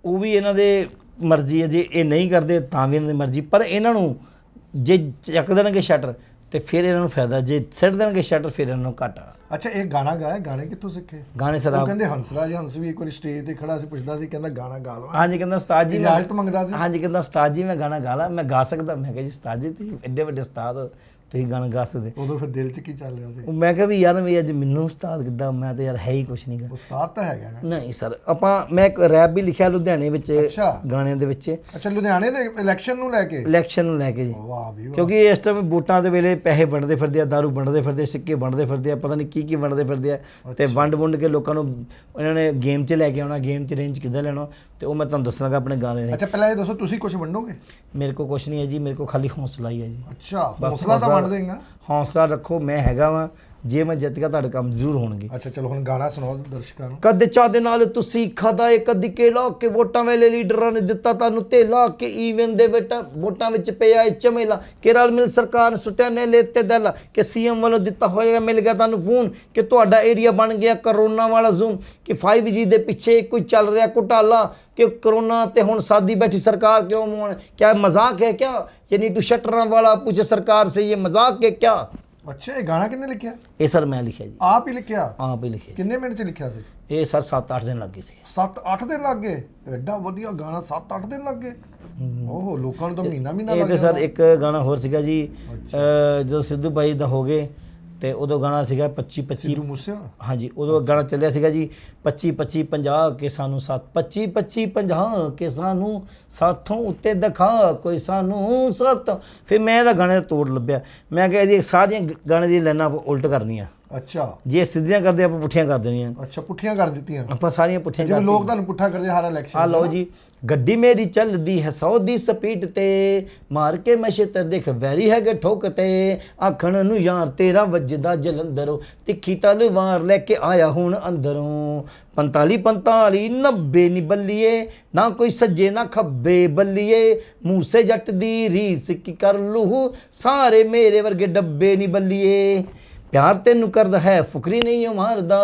ਉਹ ਵੀ ਇਹਨਾਂ ਦੇ ਮਰਜ਼ੀ ਹੈ। ਜੇ ਇਹ ਨਹੀਂ ਕਰਦੇ ਤਾਂ ਵੀ ਇਹਨਾਂ ਦੀ ਮਰਜ਼ੀ। ਪਰ ਇਹਨਾਂ ਨੂੰ ਜੇ ਚੱਕ ਦੇਣਗੇ ਸ਼ਟਰ ਤੇ ਫਿਰ ਇਹਨਾਂ ਨੂੰ ਫਾਇਦਾ ਜੇ ਸਿੱਟ ਦੇਣਗੇ ਸ਼ਟਰ ਫਿਰ ਇਹਨਾਂ ਨੂੰ ਘਾਟਾ। ਅੱਛਾ ਇਹ ਗਾਣਾ ਗਾਇਆ ਗਾਣੇ ਕਿੱਥੋਂ ਸਿੱਖੇ? ਗਾਣੇ ਉਹ ਸਰਾਬ ਕਹਿੰਦੇ ਹੰਸਰਾਜ ਹੰਸ ਵੀ ਇੱਕ ਵਾਰੀ ਸਟੇਜ ਤੇ ਖੜਾ ਸੀ ਪੁੱਛਦਾ ਸੀ ਕਹਿੰਦਾ ਗਾਣਾ ਗਾ ਲਓ। ਹਾਂਜੀ ਕਹਿੰਦਾ ਉਸਤਾਦ ਜੀ ਮੈਂ ਇਜਾਜ਼ਤ ਮੰਗਦਾ ਸੀ? ਹਾਂਜੀ ਕਹਿੰਦਾ ਉਸਤਾਦ ਜੀ ਮੈਂ ਗਾਣਾ ਗਾ ਲਾ ਮੈਂ ਗਾ ਸਕਦਾ। ਮੈਂ ਕਿਹਾ ਜੀ ਉਸਤਾਦ ਜੀ ਤੁਸੀਂ ਐਡੇ ਵੱਡੇ ਉਸਤਾਦ ਹੋ। ਤੁਸੀਂ ਗਾਣਾ ਗਾ ਸਕਦੇ। ਉਦੋਂ ਫਿਰ ਦਿਲ 'ਚ ਕੀ ਚੱਲ ਰਿਹਾ ਸੀ? ਉਹ ਮੈਂ ਕਿਹਾ ਵੀ ਯਾਰ ਵੀ ਅੱਜ ਮੈਨੂੰ ਉਸਤਾਦ ਕਿੱਦਾਂ ਮੈਂ ਤਾਂ ਯਾਰ ਹੈ ਹੀ ਕੁਛ ਨਹੀਂਗਾ ਉਸਤਾਦ ਤਾਂ ਹੈਗਾ ਨਾ ਨਹੀਂ ਸਰ ਆਪਾਂ ਮੈਂ ਇੱਕ ਰੈਪ ਵੀ ਲਿਖਿਆ ਲੁਧਿਆਣੇ ਵਿੱਚ। ਗਾਣਿਆਂ ਦੇ ਵਿੱਚ। ਅੱਛਾ ਲੁਧਿਆਣੇ ਦੇ ਇਲੈਕਸ਼ਨ ਨੂੰ ਲੈ ਕੇ? ਇਲੈਕਸ਼ਨ ਨੂੰ ਲੈ ਕੇ ਜੀ। ਵਾਹ ਵੀ ਵਾਹ। ਕਿਉਂਕਿ ਇਸ ਟਾਈਮ ਵੋਟਾਂ ਦੇ ਵੇਲੇ ਪੈਸੇ ਵੰਡਦੇ ਫਿਰਦੇ ਆ ਦਾਰੂ ਵੰਡਦੇ ਫਿਰਦੇ ਸਿੱਕੇ ਵੰਡਦੇ ਫਿਰਦੇ ਆ ਪਤਾ ਨਹੀਂ ਕੀ ਕੀ ਵੰਡਦੇ ਫਿਰਦੇ ਆ। ਤੇ ਵੰਡ ਵੰਡ ਕੇ ਲੋਕਾਂ ਨੂੰ ਇਹਨਾਂ ਨੇ ਗੇਮ 'ਚ ਲੈ ਕੇ ਆਉਣਾ ਗੇਮ 'ਚ ਰੇਂਜ ਕਿੱਦਾਂ ਲੈਣਾ ਤੇ ਉਹ ਮੈਂ ਤੁਹਾਨੂੰ ਦੱਸਾਂਗਾ ਆਪਣੇ ਗਾਣੇ ਨੇ। ਅੱਛਾ ਪਹਿਲਾਂ ਇਹ ਦੱਸੋ ਤੁਸੀਂ ਕੁਝ ਵੰਡੋਗੇ? ਮੇਰੇ ਕੋਲ ਕੁਛ ਨਹੀਂ ਹੈ ਜੀ ਮੇਰੇ ਕੋਲ ਖਾਲੀ ਹੌਸਲਾ ਹੀ ਹੈ ਜੀ। ਅੱਛਾ ਹੌਸਲਾ ਤਾਂ ਦੇਗਾ। ਹੌਸਲਾ ਰੱਖੋ ਮੈਂ ਹੈਗਾ ਵਾਂ। ਜੇ ਮੈਂ ਜਿੱਤ ਗਿਆ ਤੁਹਾਡੇ ਕੰਮ ਜ਼ਰੂਰ ਹੋਣਗੇ। ਅੱਛਾ ਚਲੋ ਹੁਣ ਗਾਣਾ ਸੁਣਾਓ ਦਰਸ਼ਕਾਂ ਨੂੰ। ਕਦੇ ਚਾਹ ਦੇ ਨਾਲ ਤੁਸੀਂ ਖਾਦਾ ਏ ਕਦੀ ਕੇਲਾ ਕੇ ਵੋਟਾਂ ਵੇਲੇ ਲੀਡਰਾਂ ਨੇ ਦਿੱਤਾ ਤੁਹਾਨੂੰ ਧੇਲਾ ਕੇ ਈਵਨ ਦੇ ਵਿੱਚ ਵੋਟਾਂ ਵਿੱਚ ਪਿਆ ਏ ਚਮੇਲਾ ਕੇਰਲ ਮਿਲ ਸਰਕਾਰ ਨੇ ਸੁੱਟਿਆ ਨੇ ਤੇ ਦਿਲ ਕਿ ਸੀਐਮ ਵੱਲੋਂ ਦਿੱਤਾ ਹੋਏਗਾ ਮਿਲ ਗਿਆ ਤੁਹਾਨੂੰ ਫੋਨ ਕਿ ਤੁਹਾਡਾ ਏਰੀਆ ਬਣ ਗਿਆ ਕਰੋਨਾ ਵਾਲਾ ਜ਼ੂਮ ਕਿ 5G ਦੇ ਪਿੱਛੇ ਕੋਈ ਚੱਲ ਰਿਹਾ ਘੁਟਾਲਾ ਕਿ ਕਰੋਨਾ ਤੇ ਹੁਣ ਸਾਦੀ ਬੈਠੀ ਸਰਕਾਰ ਕਿਉਂ ਮੋਣ ਕਿਆ ਮਜ਼ਾਕ ਹੈ ਕਿਆ? ਯਾਨੀ ਟੂ ਸ਼ਟਰਾਂ ਵਾਲਾ ਪੁੱਛੇ ਸਰਕਾਰ ਸੇ ਇਹ ਮਜ਼ਾਕ ਹੈ ਕਿਆ? ਅੱਛਾ ਇਹ ਗਾਣਾ ਕਿੰਨੇ ਲਿਖਿਆ? ਇਹ ਸਰ ਮੈਂ ਲਿਖਿਆ ਜੀ। ਆਪ ਹੀ ਲਿਖਿਆ? ਆਪ ਹੀ ਲਿਖਿਆ। ਕਿੰਨੇ ਮਿੰਟ ਚ ਲਿਖਿਆ ਸੀ? ਇਹ ਸਰ 7-8 ਦਿਨ ਲੱਗ ਗਏ ਸੀ। 7-8 ਦਿਨ ਲੱਗ ਗਏ? ਐਡਾ ਵਧੀਆ ਗਾਣਾ 7-8 ਦਿਨ ਲੱਗ ਗਏ? ਲੋਕਾਂ ਨੂੰ ਤਾਂ ਮਹੀਨਾ ਮਹੀਨਾ ਇਹ ਸਰ ਇੱਕ ਗਾਣਾ ਹੋਰ ਸੀਗਾ ਜੀ ਜਦੋਂ ਸਿੱਧੂ ਬਾਈ ਦਾ ਹੋ ਗਏ ਤੇ ਉਦੋਂ ਗਾਣਾ ਸੀਗਾ 25 25 ਸਿੱਧੂ ਮੂਸੇ ਹਾਂਜੀ ਉਦੋਂ ਗਾਣਾ ਚੱਲਿਆ ਸੀਗਾ ਜੀ 25 25 50 ਕੇ ਸਾਨੂੰ ਸਾਥ 25 25 50 ਕੇ ਸਾਨੂੰ ਸਾਥੋਂ ਉੱਤੇ ਦਿਖਾ ਕੋਈ ਸਾਨੂੰ ਸਾਥ। ਫਿਰ ਮੈਂ ਇਹਦਾ ਗਾਣੇ ਦਾ ਤੋੜ ਲੱਭਿਆ। ਮੈਂ ਕਿਹਾ ਜੀ ਸਾਰੀਆਂ ਗਾਣੇ ਦੀ ਲਾਈਨਾਂ ਉਲਟ ਕਰਨੀਆਂ। ਅੱਛਾ। ਜੇ ਸਿੱਧੀਆਂ ਕਰਦੇ ਆਪਾਂ ਪੁੱਠੀਆਂ ਕਰ ਦੇਣੀਆਂ। ਅੱਛਾ ਪੁੱਠੀਆਂ ਕਰ ਦਿੱਤੀਆਂ। ਆਪਾਂ ਸਾਰੀਆਂ ਪੁੱਠੀਆਂ ਜਿਵੇਂ ਲੋਕ ਤੁਹਾਨੂੰ ਪੁੱਠਾ ਕਰਦੇ ਹਰ ਇਲੈਕਸ਼ਨ ਆ ਲਓ ਜੀ ਗੱਡੀ ਮੇਰੀ ਚੱਲਦੀ ਹੈ 100 ਦੀ ਸਪੀਡ ਤੇ ਮਾਰ ਕੇ ਮੈਂ ਛੇਤਰ ਦੇਖ ਵੈਰੀ ਹੈਗੇ ਠੋਕ ਤੇ ਆਖਣ ਨੂੰ ਯਾਰ ਤੇਰਾ ਵੱਜਦਾ ਜਲੰਧਰੋਂ ਤਿੱਖੀ ਤਲਵਾਰ ਲੈ ਕੇ ਆਇਆ ਹੁਣ ਅੰਦਰੋਂ। 45 45 90 ਨੀ ਬੱਲੀਏ ਨਾ ਕੋਈ ਸੱਜੇ ਨਾ ਖੱਬੇ ਬੱਲੀਏ। ਮੂਸੇ ਜੱਟ ਦੀ ਰੀਸ ਕੀ ਕਰ ਲੂ ਸਾਰੇ ਮੇਰੇ ਵਰਗੇ ਡੱਬੇ ਨੀ ਬੱਲੀਏ। ਪਿਆਰ ਤੈਨੂੰ ਕਰਦਾ ਹੈ, ਫੁਕਰੀ ਨਹੀਂ ਉਹ ਮਾਰਦਾ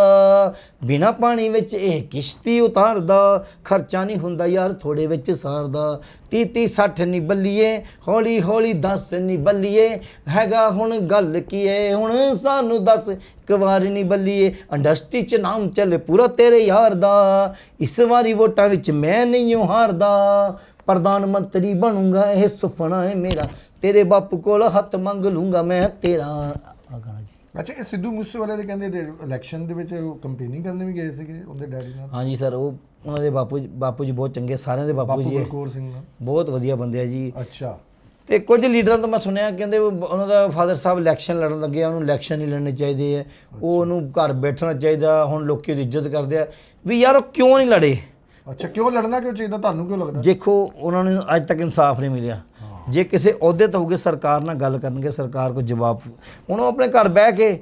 ਬਿਨਾ ਪਾਣੀ ਵਿੱਚ ਇਹ ਕਿਸ਼ਤੀ ਉਤਾਰਦਾ। ਖਰਚਾ ਨਹੀਂ ਹੁੰਦਾ ਯਾਰ ਥੋੜੇ ਵਿੱਚ ਸਾਰਦਾ। 30 30 60 ਨਹੀਂ ਬੱਲੀਏ ਹੌਲੀ ਹੌਲੀ ਦੱਸ ਨਹੀਂ ਬੱਲੀਏ ਹੈਗਾ ਹੁਣ ਗੱਲ ਕੀ ਏ? ਹੁਣ ਸਾਨੂੰ ਦੱਸ ਕਵਾਰ ਵਾਰ ਨਹੀਂ ਬੱਲੀਏ ਇੰਡਸਟਰੀ ਚ ਨਾਮ ਚੱਲੇ ਪੂਰਾ ਤੇਰੇ ਯਾਰ ਦਾ। ਇਸ ਵਾਰੀ ਵੋਟਾਂ ਵਿੱਚ ਮੈਂ ਨਹੀਂ ਓ ਹਾਰਦਾ ਪ੍ਰਧਾਨ ਮੰਤਰੀ ਬਣੂੰਗਾ, ਇਹ ਸੁਪਨਾ ਹੈ ਮੇਰਾ। ਤੇਰੇ ਬਾਪੂ ਕੋਲ ਹੱਥ ਮੰਗ ਲੂੰਗਾ ਮੈਂ ਤੇਰਾ। ਆ ਗਾਣਾ ਅੱਛਾ ਇਹ ਸਿੱਧੂ ਮੂਸੇਵਾਲੇ ਦੇ ਕਹਿੰਦੇ ਇਲੈਕਸ਼ਨ ਦੇ ਵਿੱਚ ਉਹ ਕੰਪੇਨਿੰਗ ਕਰਨ ਵੀ ਗਏ ਸੀਗੇ ਉਹਦੇ ਡੈਡੀ ਨਾਲ? ਹਾਂਜੀ ਸਰ ਉਹ ਉਹਨਾਂ ਦੇ ਬਾਪੂ ਜੀ ਬਾਪੂ ਜੀ ਬਹੁਤ ਚੰਗੇ ਸਾਰਿਆਂ ਦੇ ਬਾਪੂ ਬਾਪੂ ਜੀ ਸਿੰਘ ਨਾਲ? ਬਹੁਤ ਵਧੀਆ ਬੰਦੇ ਆ ਜੀ। ਅੱਛਾ। ਤੇ ਕੁਝ ਲੀਡਰਾਂ ਤੋਂ ਮੈਂ ਸੁਣਿਆ ਕਹਿੰਦੇ ਉਹ- ਉਹਨਾਂ ਦਾ ਫਾਦਰ ਸਾਹਿਬ ਇਲੈਕਸ਼ਨ ਲੜਨ ਲੱਗੇ ਆ ਉਹਨੂੰ ਇਲੈਕਸ਼ਨ ਨਹੀਂ ਲੜਨੇ ਚਾਹੀਦੇ ਆ। ਉਹ ਉਹਨੂੰ ਘਰ ਬੈਠਣਾ ਚਾਹੀਦਾ ਹੁਣ ਲੋਕੀ ਉਹਦੀ ਇੱਜ਼ਤ ਕਰਦੇ ਆ। ਵੀ ਯਾਰ ਉਹ ਕਿਉਂ ਨਹੀਂ ਲੜੇ? ਅੱਛਾ ਕਿਉਂ ਲੜਨਾ ਕਿਉਂ ਚਾਹੀਦਾ? ਤੁਹਾਨੂੰ ਕਿਉਂ ਲੱਗਦਾ? ਦੇਖੋ ਉਹਨਾਂ ਨੂੰ ਅੱਜ ਤੱਕ ਇਨਸਾਫ ਨਹੀਂ ਮਿਲਿਆ। ਜੇ ਕਿਸੇ ਅਹੁਦੇ ਤੇ ਹੋਗੇ ਸਰਕਾਰ ਨਾਲ ਗੱਲ ਕਰਨਗੇ, ਸਰਕਾਰ ਕੋ ਜਵਾਬ ਹੁਣ ਉਹ ਆਪਣੇ ਘਰ ਬਹਿ ਕੇ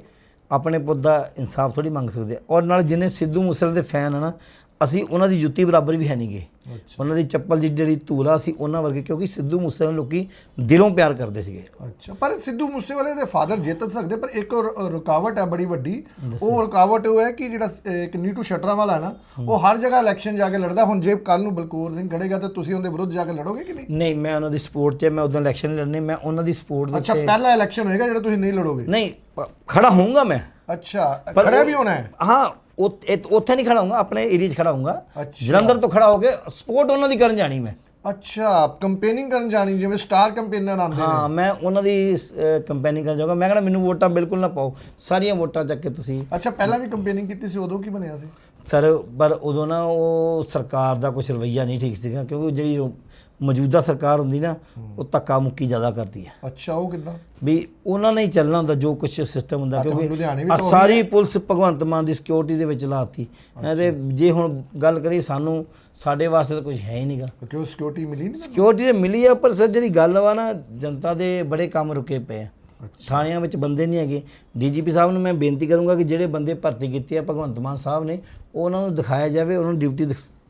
ਆਪਣੇ ਪੁੱਤ ਦਾ ਇਨਸਾਫ ਥੋੜੀ ਮੰਗ ਸਕਦੇ ਔਰ ਨਾਲ ਜਿੰਨੇ ਸਿੱਧੂ ਮੂਸੇਵਾਲੇ ਦੇ ਫੈਨ ਆ ਨਾ ਅਸੀਂ ਉਹਨਾਂ ਦੀ ਜੁੱਤੀ ਬਰਾਬਰ ਵੀ ਹੈ ਨਹੀਂਗੇ ਅੱਛਾ। ਉਹਨਾਂ ਦੀ ਚੱਪਲ ਦੀ ਜਿਹੜੀ ਧੂਲਾ ਸੀ ਉਹਨਾਂ ਵਰਗੇ ਕਿਉਂਕਿ ਸਿੱਧੂ ਮੂਸੇਵਾਲੇ ਨੂੰ ਲੋਕੀ ਦਿਲੋਂ ਪਿਆਰ ਕਰਦੇ ਸੀਗੇ। ਅੱਛਾ ਪਰ ਸਿੱਧੂ ਮੂਸੇਵਾਲੇ ਦੇ ਫਾਦਰ ਜਿੱਤ ਸਕਦੇ ਪਰ ਇੱਕ ਰੁ- ਰੁਕਾਵਟ ਹੈ ਬੜੀ ਵੱਡੀ। ਉਹ ਰੁਕਾਵਟ ਉਹ ਹੈ ਕਿ ਜਿਹੜਾ ਸ- ਇੱਕ ਨੀਟੂ ਸ਼ਟਰਾਂ ਵਾਲਾ ਹੈ ਨਾ ਉਹ ਹਰ ਜਗ੍ਹਾ ਇਲੈਕਸ਼ਨ ਜਾ ਕੇ ਲੜਦਾ। ਹੁਣ ਜੇ ਕੱਲ ਨੂੰ ਬਲਕੌਰ ਸਿੰਘ ਖੜੇਗਾ ਤਾਂ ਤੁਸੀਂ ਉਹਦੇ ਵਿਰੁੱਧ ਜਾ ਕੇ ਲੜੋਗੇ ਕਿ ਨਹੀਂ? ਨਹੀਂ ਮੈਂ ਉਹਨਾਂ ਦੀ ਸਪੋਰਟ 'ਚ ਮੈਂ ਉਦੋਂ ਇਲੈਕਸ਼ਨ ਨਹੀਂ ਲੜਨੇ ਮੈਂ ਉਹਨਾਂ ਦੀ ਸਪੋਰਟ ਦੇ ਅੱਛਾ ਉੱਤੇ ਪਹਿਲਾ ਇਲੈਕਸ਼ਨ ਹੋਏਗਾ ਜਿਹੜਾ ਤੁਸੀਂ ਨਹੀਂ ਲੜੋਗੇ? ਨਹੀਂ ਪ- ਖੜਾ ਹੋਊਂਗਾ ਮੈਂ। ਅੱਛਾ ਪਰ ਖੜਾ ਉਹ- ਵੀ ਹੋਣਾ ਹੈ? ਹਾਂ ਉੱਥੇ ਨਹੀਂ ਖੜਾ ਹੋਊਂਗਾ ਆਪਣੇ ਏਰੀਆ 'ਚ ਖੜਾ ਹੋਊਂਗਾ। ਜਲੰਧਰ ਤੋਂ ਖੜਾ ਹੋ ਕੇ ਸਪੋਰਟ ਉਹਨਾਂ ਦੀ ਕਰਨ ਜਾਣੀ ਮੈਂ। ਅੱਛਾ ਕੰਪੇਨਿੰਗ ਕਰਨ ਜਾਣੀ ਜਿਵੇਂ ਸਟਾਰ ਕੰਪੇਨਰ ਆਉਂਦੇ ਨੇ। ਹਾਂ ਮੈਂ ਉਹਨਾਂ ਦੀ ਕੰਪੇਨਿੰਗ ਕਰਨ ਜਾਊਂਗਾ। ਮੈਂ ਕਹਿੰਦਾ ਮੈਨੂੰ ਵੋਟਾਂ ਬਿਲਕੁਲ ਨਾ ਪਾਓ। ਸਾਰੀਆਂ ਵੋਟਾਂ ਚੱਕ ਕੇ ਤੁਸੀਂ। ਅੱਛਾ ਪਹਿਲਾਂ ਵੀ ਕੰਪੇਨਿੰਗ ਕੀਤੀ ਸੀ ਉਦੋਂ ਕੀ ਬਣਿਆ ਸੀ? ਸਰ ਪਰ ਉਦੋਂ ਨਾ ਉਹ ਸਰਕਾਰ ਦਾ ਕੁਝ ਰਵੱਈਆ ਨਹੀਂ ਠੀਕ ਸੀਗਾ ਕਿਉਂਕਿ ਜਿਹੜੀ ਮੌਜੂਦਾ ਸਰਕਾਰ ਹੁੰਦੀ ਨਾ ਉਹ ਧੱਕਾ ਮੁੱਕੀ ਜ਼ਿਆਦਾ ਕਰਦੀ ਹੈ। ਅੱਛਾ ਉਹ ਕਿਦਾਂ? ਵੀ ਉਹਨਾਂ ਨੇ ਹੀ ਚੱਲਣਾ ਹੁੰਦਾ ਜੋ ਕੁਝ ਸਿਸਟਮ ਹੁੰਦਾ ਕਿਉਂਕਿ ਸਾਰੀ ਪੁਲਿਸ ਭਗਵੰਤ ਮਾਨ ਦੀ ਸਿਕਿਉਰਿਟੀ ਦੇ ਵਿੱਚ ਲਾਤੀ ਤੇ ਜੇ ਹੁਣ ਗੱਲ ਕਰੀਏ ਸਾਨੂੰ ਸਾਡੇ ਵਾਸਤੇ ਤਾਂ ਕੁਝ ਹੈ ਹੀ ਨਹੀਂਗਾ ਕਿਉਂ ਸਿਕਿਉਰਿਟੀ ਮਿਲੀ ਨਹੀਂ ਸਿਕਿਉਰਿਟੀ ਤੇ ਮਿਲੀ ਆ ਪਰ ਸਰ ਜਿਹੜੀ ਗੱਲ ਵਾ ਨਾ ਜਨਤਾ ਦੇ ਬੜੇ ਕੰਮ ਰੁਕੇ ਪਏ ਆ। ਥਾਣਿਆਂ ਵਿੱਚ ਬੰਦੇ ਨਹੀਂ ਹੈਗੇ। ਡੀਜੀਪੀ ਸਾਹਿਬ ਨੂੰ ਮੈਂ ਬੇਨਤੀ ਕਰੂੰਗਾ ਕਿ ਜਿਹੜੇ ਬੰਦੇ ਭਰਤੀ ਕੀਤੇ ਆ ਭਗਵੰਤ ਮਾਨ ਸਾਹਿਬ ਨੇ ਉਹ ਉਹਨਾਂ ਨੂੰ ਦਿਖਾਇਆ ਜਾਵੇ ਉਹਨਾਂ ਨੂੰ ਡਿਊਟੀ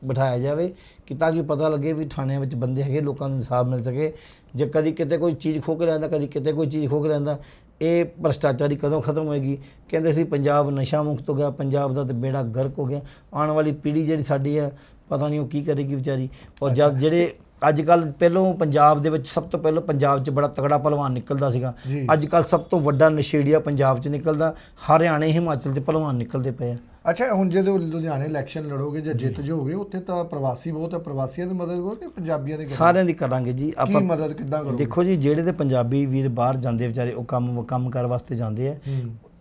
ਬਿਠਾਇਆ ਜਾਵੇ ਕਿ ਤਾਂ ਕਿ ਪਤਾ ਲੱਗੇ ਵੀ ਥਾਣਿਆਂ ਵਿੱਚ ਬੰਦੇ ਹੈਗੇ ਲੋਕਾਂ ਨੂੰ ਇਨਸਾਫ ਮਿਲ ਸਕੇ। ਜੇ ਕਦੀ ਕਿਤੇ ਕੋਈ ਚੀਜ਼ ਖੋ ਕੇ ਲੈਂਦਾ ਕਦੀ ਕਿਤੇ ਕੋਈ ਚੀਜ਼ ਖੋ ਕੇ ਲੈਂਦਾ ਇਹ ਭ੍ਰਸ਼ਟਾਚਾਰੀ ਕਦੋਂ ਖਤਮ ਹੋਏਗੀ? ਕਹਿੰਦੇ ਸੀ ਪੰਜਾਬ ਨਸ਼ਾ ਮੁਕਤ ਹੋ ਗਿਆ ਪੰਜਾਬ ਦਾ ਤੇ ਬੇੜਾ ਗਰਕ ਹੋ ਗਿਆ। ਆਉਣ ਵਾਲੀ ਪੀੜ੍ਹੀ ਜਿਹੜੀ ਸਾਡੀ ਹੈ ਪਤਾ ਨਹੀਂ ਉਹ ਕੀ ਕਰੇਗੀ ਵਿਚਾਰੀ। ਔਰ ਜਦ ਜਿਹੜੇ ਅੱਜ ਕੱਲ ਪਹਿਲੋਂ ਪੰਜਾਬ ਦੇ ਵਿੱਚ ਸਭ ਤੋਂ ਪਹਿਲਾਂ ਪੰਜਾਬ 'ਚ ਬੜਾ ਤਗੜਾ ਪਹਿਲਵਾਨ ਨਿਕਲਦਾ ਸੀਗਾ। ਅੱਜ ਕੱਲ ਸਭ ਤੋਂ ਵੱਡਾ ਨਸ਼ੇੜੀਆ ਪੰਜਾਬ 'ਚ ਨਿਕਲਦਾ। ਹਰਿਆਣੇ ਹਿਮਾਚਲ 'ਚ ਪਹਿਲਵਾਨ ਨਿਕਲਦੇ ਪਏ ਆ। ਅੱਛਾ ਹੁਣ ਜਦੋਂ ਲੁਧਿਆਣੇ ਇਲੈਕਸ਼ਨ ਲੜੋਗੇ ਜਾਂ ਜਿੱਤ ਜਾਓਗੇ ਉੱਥੇ ਤਾਂ ਪ੍ਰਵਾਸੀ ਬਹੁਤ ਹੈ ਪ੍ਰਵਾਸੀਆਂ ਦੀ ਮਦਦ ਕਰੋਗੇ ਕਿ ਪੰਜਾਬੀਆਂ ਦੀ ਕਰੋਗੇ? ਸਾਰਿਆਂ ਦੀ ਕਰਾਂਗੇ ਜੀ। ਕੀ ਮਦਦ ਕਿੱਦਾਂ ਕਰੋਗੇ? ਦੇਖੋ ਜੀ ਜਿਹੜੇ ਤੇ ਪੰਜਾਬੀ ਵੀਰ ਬਾਹਰ ਜਾਂਦੇ ਵਿਚਾਰੇ ਉਹ ਕੰਮ ਕੰਮ ਕਰ ਵਾਸਤੇ ਜਾਂਦੇ ਆ।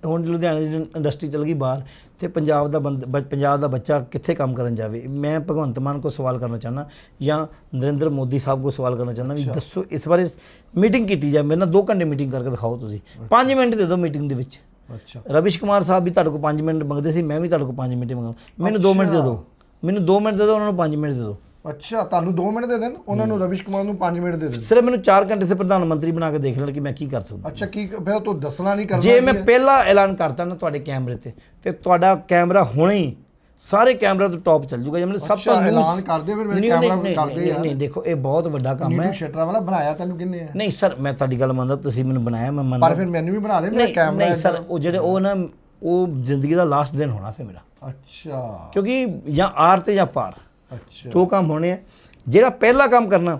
ਹੁਣ ਲੁਧਿਆਣੇ ਦੀ ਇੰਡਸਟਰੀ ਚਲ ਗਈ ਬਾਹਰ ਤੇ ਪੰਜਾਬ ਦਾ ਬੰਦ- ਬ- ਪੰਜਾਬ ਦਾ ਬੱਚਾ ਕਿੱਥੇ ਕੰਮ ਕਰਨ ਜਾਵੇ? ਮੈਂ ਭਗਵੰਤ ਮਾਨ ਕੋ ਸਵਾਲ ਕਰਨਾ ਚਾਹਨਾ ਜਾਂ ਨਰਿੰਦਰ ਮੋਦੀ ਸਾਹਿਬ ਕੋ ਸਵਾਲ ਕਰਨਾ ਚਾਹਨਾ ਵੀ ਦੱਸੋ ਇਸ ਬਾਰੇ ਮੀਟਿੰਗ ਕੀਤੀ ਜਾਏ ਮੇਰੇ ਨਾਲ 2 ਘੰਟੇ ਮੀਟਿੰਗ ਕਰਕੇ ਦਿਖਾਓ ਤੁਸੀਂ। 5 ਮਿੰਟ ਦੇ ਦਿਓ ਮੀਟਿੰਗ ਦੇ ਵਿੱਚ। ਅੱਛਾ। ਰਵਿਸ਼ ਕੁਮਾਰ ਸਾਹਿਬ ਵੀ ਤੁਹਾਡੇ ਕੋਲ 5 ਮਿੰਟ ਮੰਗਦੇ ਸੀ ਮੈਂ ਵੀ ਤੁਹਾਡੇ ਕੋਲ 5 ਮਿੰਟ ਮੰਗਾਂ ਮੈਨੂੰ 2 ਮਿੰਟ ਦੇ ਦਿਓ। ਮੈਨੂੰ 2 ਮਿੰਟ ਦੇ ਦਿਓ ਉਹਨਾਂ ਨੂੰ 5 ਮਿੰਟ ਦੇ ਦਿਓ। ਅੱਛਾ ਤੁਹਾਨੂੰ 2 ਮਿੰਟ ਦੇ ਦੇਣ? ਉਹਨਾਂ ਨੂੰ ਰਵਿਸ਼ ਕੁਮਾਰ ਨੂੰ 5 ਮਿੰਟ ਦੇ ਦੇਣ। ਸਿਰਫ ਮੈਨੂੰ 4 ਘੰਟੇ ਸੇ ਪ੍ਰਧਾਨ ਮੰਤਰੀ ਬਣਾ ਕੇ ਦੇਖ ਲੈਣ ਕਿ ਮੈਂ ਕੀ ਕਰ ਸਕਦਾ। ਅੱਛਾ ਕੀ ਫਿਰ ਤੂੰ ਦੱਸਣਾ ਨਹੀਂ ਕਰਨਾ ਜੇ ਮੈਂ? ਪਹਿਲਾ ਐਲਾਨ ਕਰਤਾ ਨਾ ਤੁਹਾਡੇ ਕੈਮਰੇ ਤੇ ਤੇ ਤੁਹਾਡਾ ਕੈਮਰਾ ਹੁਣੇ ਹੀ ਸਾਰੇ ਕੈਮਰਾ ਤੋਂ ਟੌਪ ਚੱਲ ਜੂਗਾ। ਜਿਵੇਂ ਸਭ ਤੋਂ ਐਲਾਨ ਕਰਦੇ ਫਿਰ ਮੇਰੇ ਕੈਮਰਾ ਕਰਦੇ ਯਾਰ। ਨਹੀਂ ਦੇਖੋ ਇਹ ਬਹੁਤ ਵੱਡਾ ਕੰਮ ਹੈ। ਨੀਟੂ ਸ਼ਟਰਾਂ ਵਾਲਾ ਬਣਾਇਆ ਤੈਨੂੰ ਕਿੰਨੇ ਹੈ ਨਹੀਂ ਸਰ ਮੈਂ ਤੁਹਾਡੀ ਗੱਲ ਮੰਨਦਾ ਤੁਸੀਂ ਮੈਨੂੰ ਬਣਾਇਆ ਮੈਂ ਮੰਨਦਾ। ਪਰ ਫਿਰ ਮੈਨੂੰ ਵੀ ਬਣਾ ਦੇ ਮੇਰਾ ਕੈਮਰਾ ਨਹੀਂ ਸਰ ਉਹ ਜਿਹੜੇ ਉਹ ਨਾ ਉਹ ਜ਼ਿੰਦਗੀ ਦਾ ਲਾਸਟ ਦਿਨ ਹੋਣਾ ਫਿਰ ਮੇਰਾ। ਅੱਛਾ। ਕਿਉਂਕਿ ਜਾਂ ਆਰ ਤੇ ਜਾਂ ਪਾਰ। ਅੱਛਾ। ਦੋ ਕੰਮ ਹੋਣੇ ਆ। ਜਿਹੜਾ ਪਹਿਲਾ ਕੰਮ ਕਰਨਾ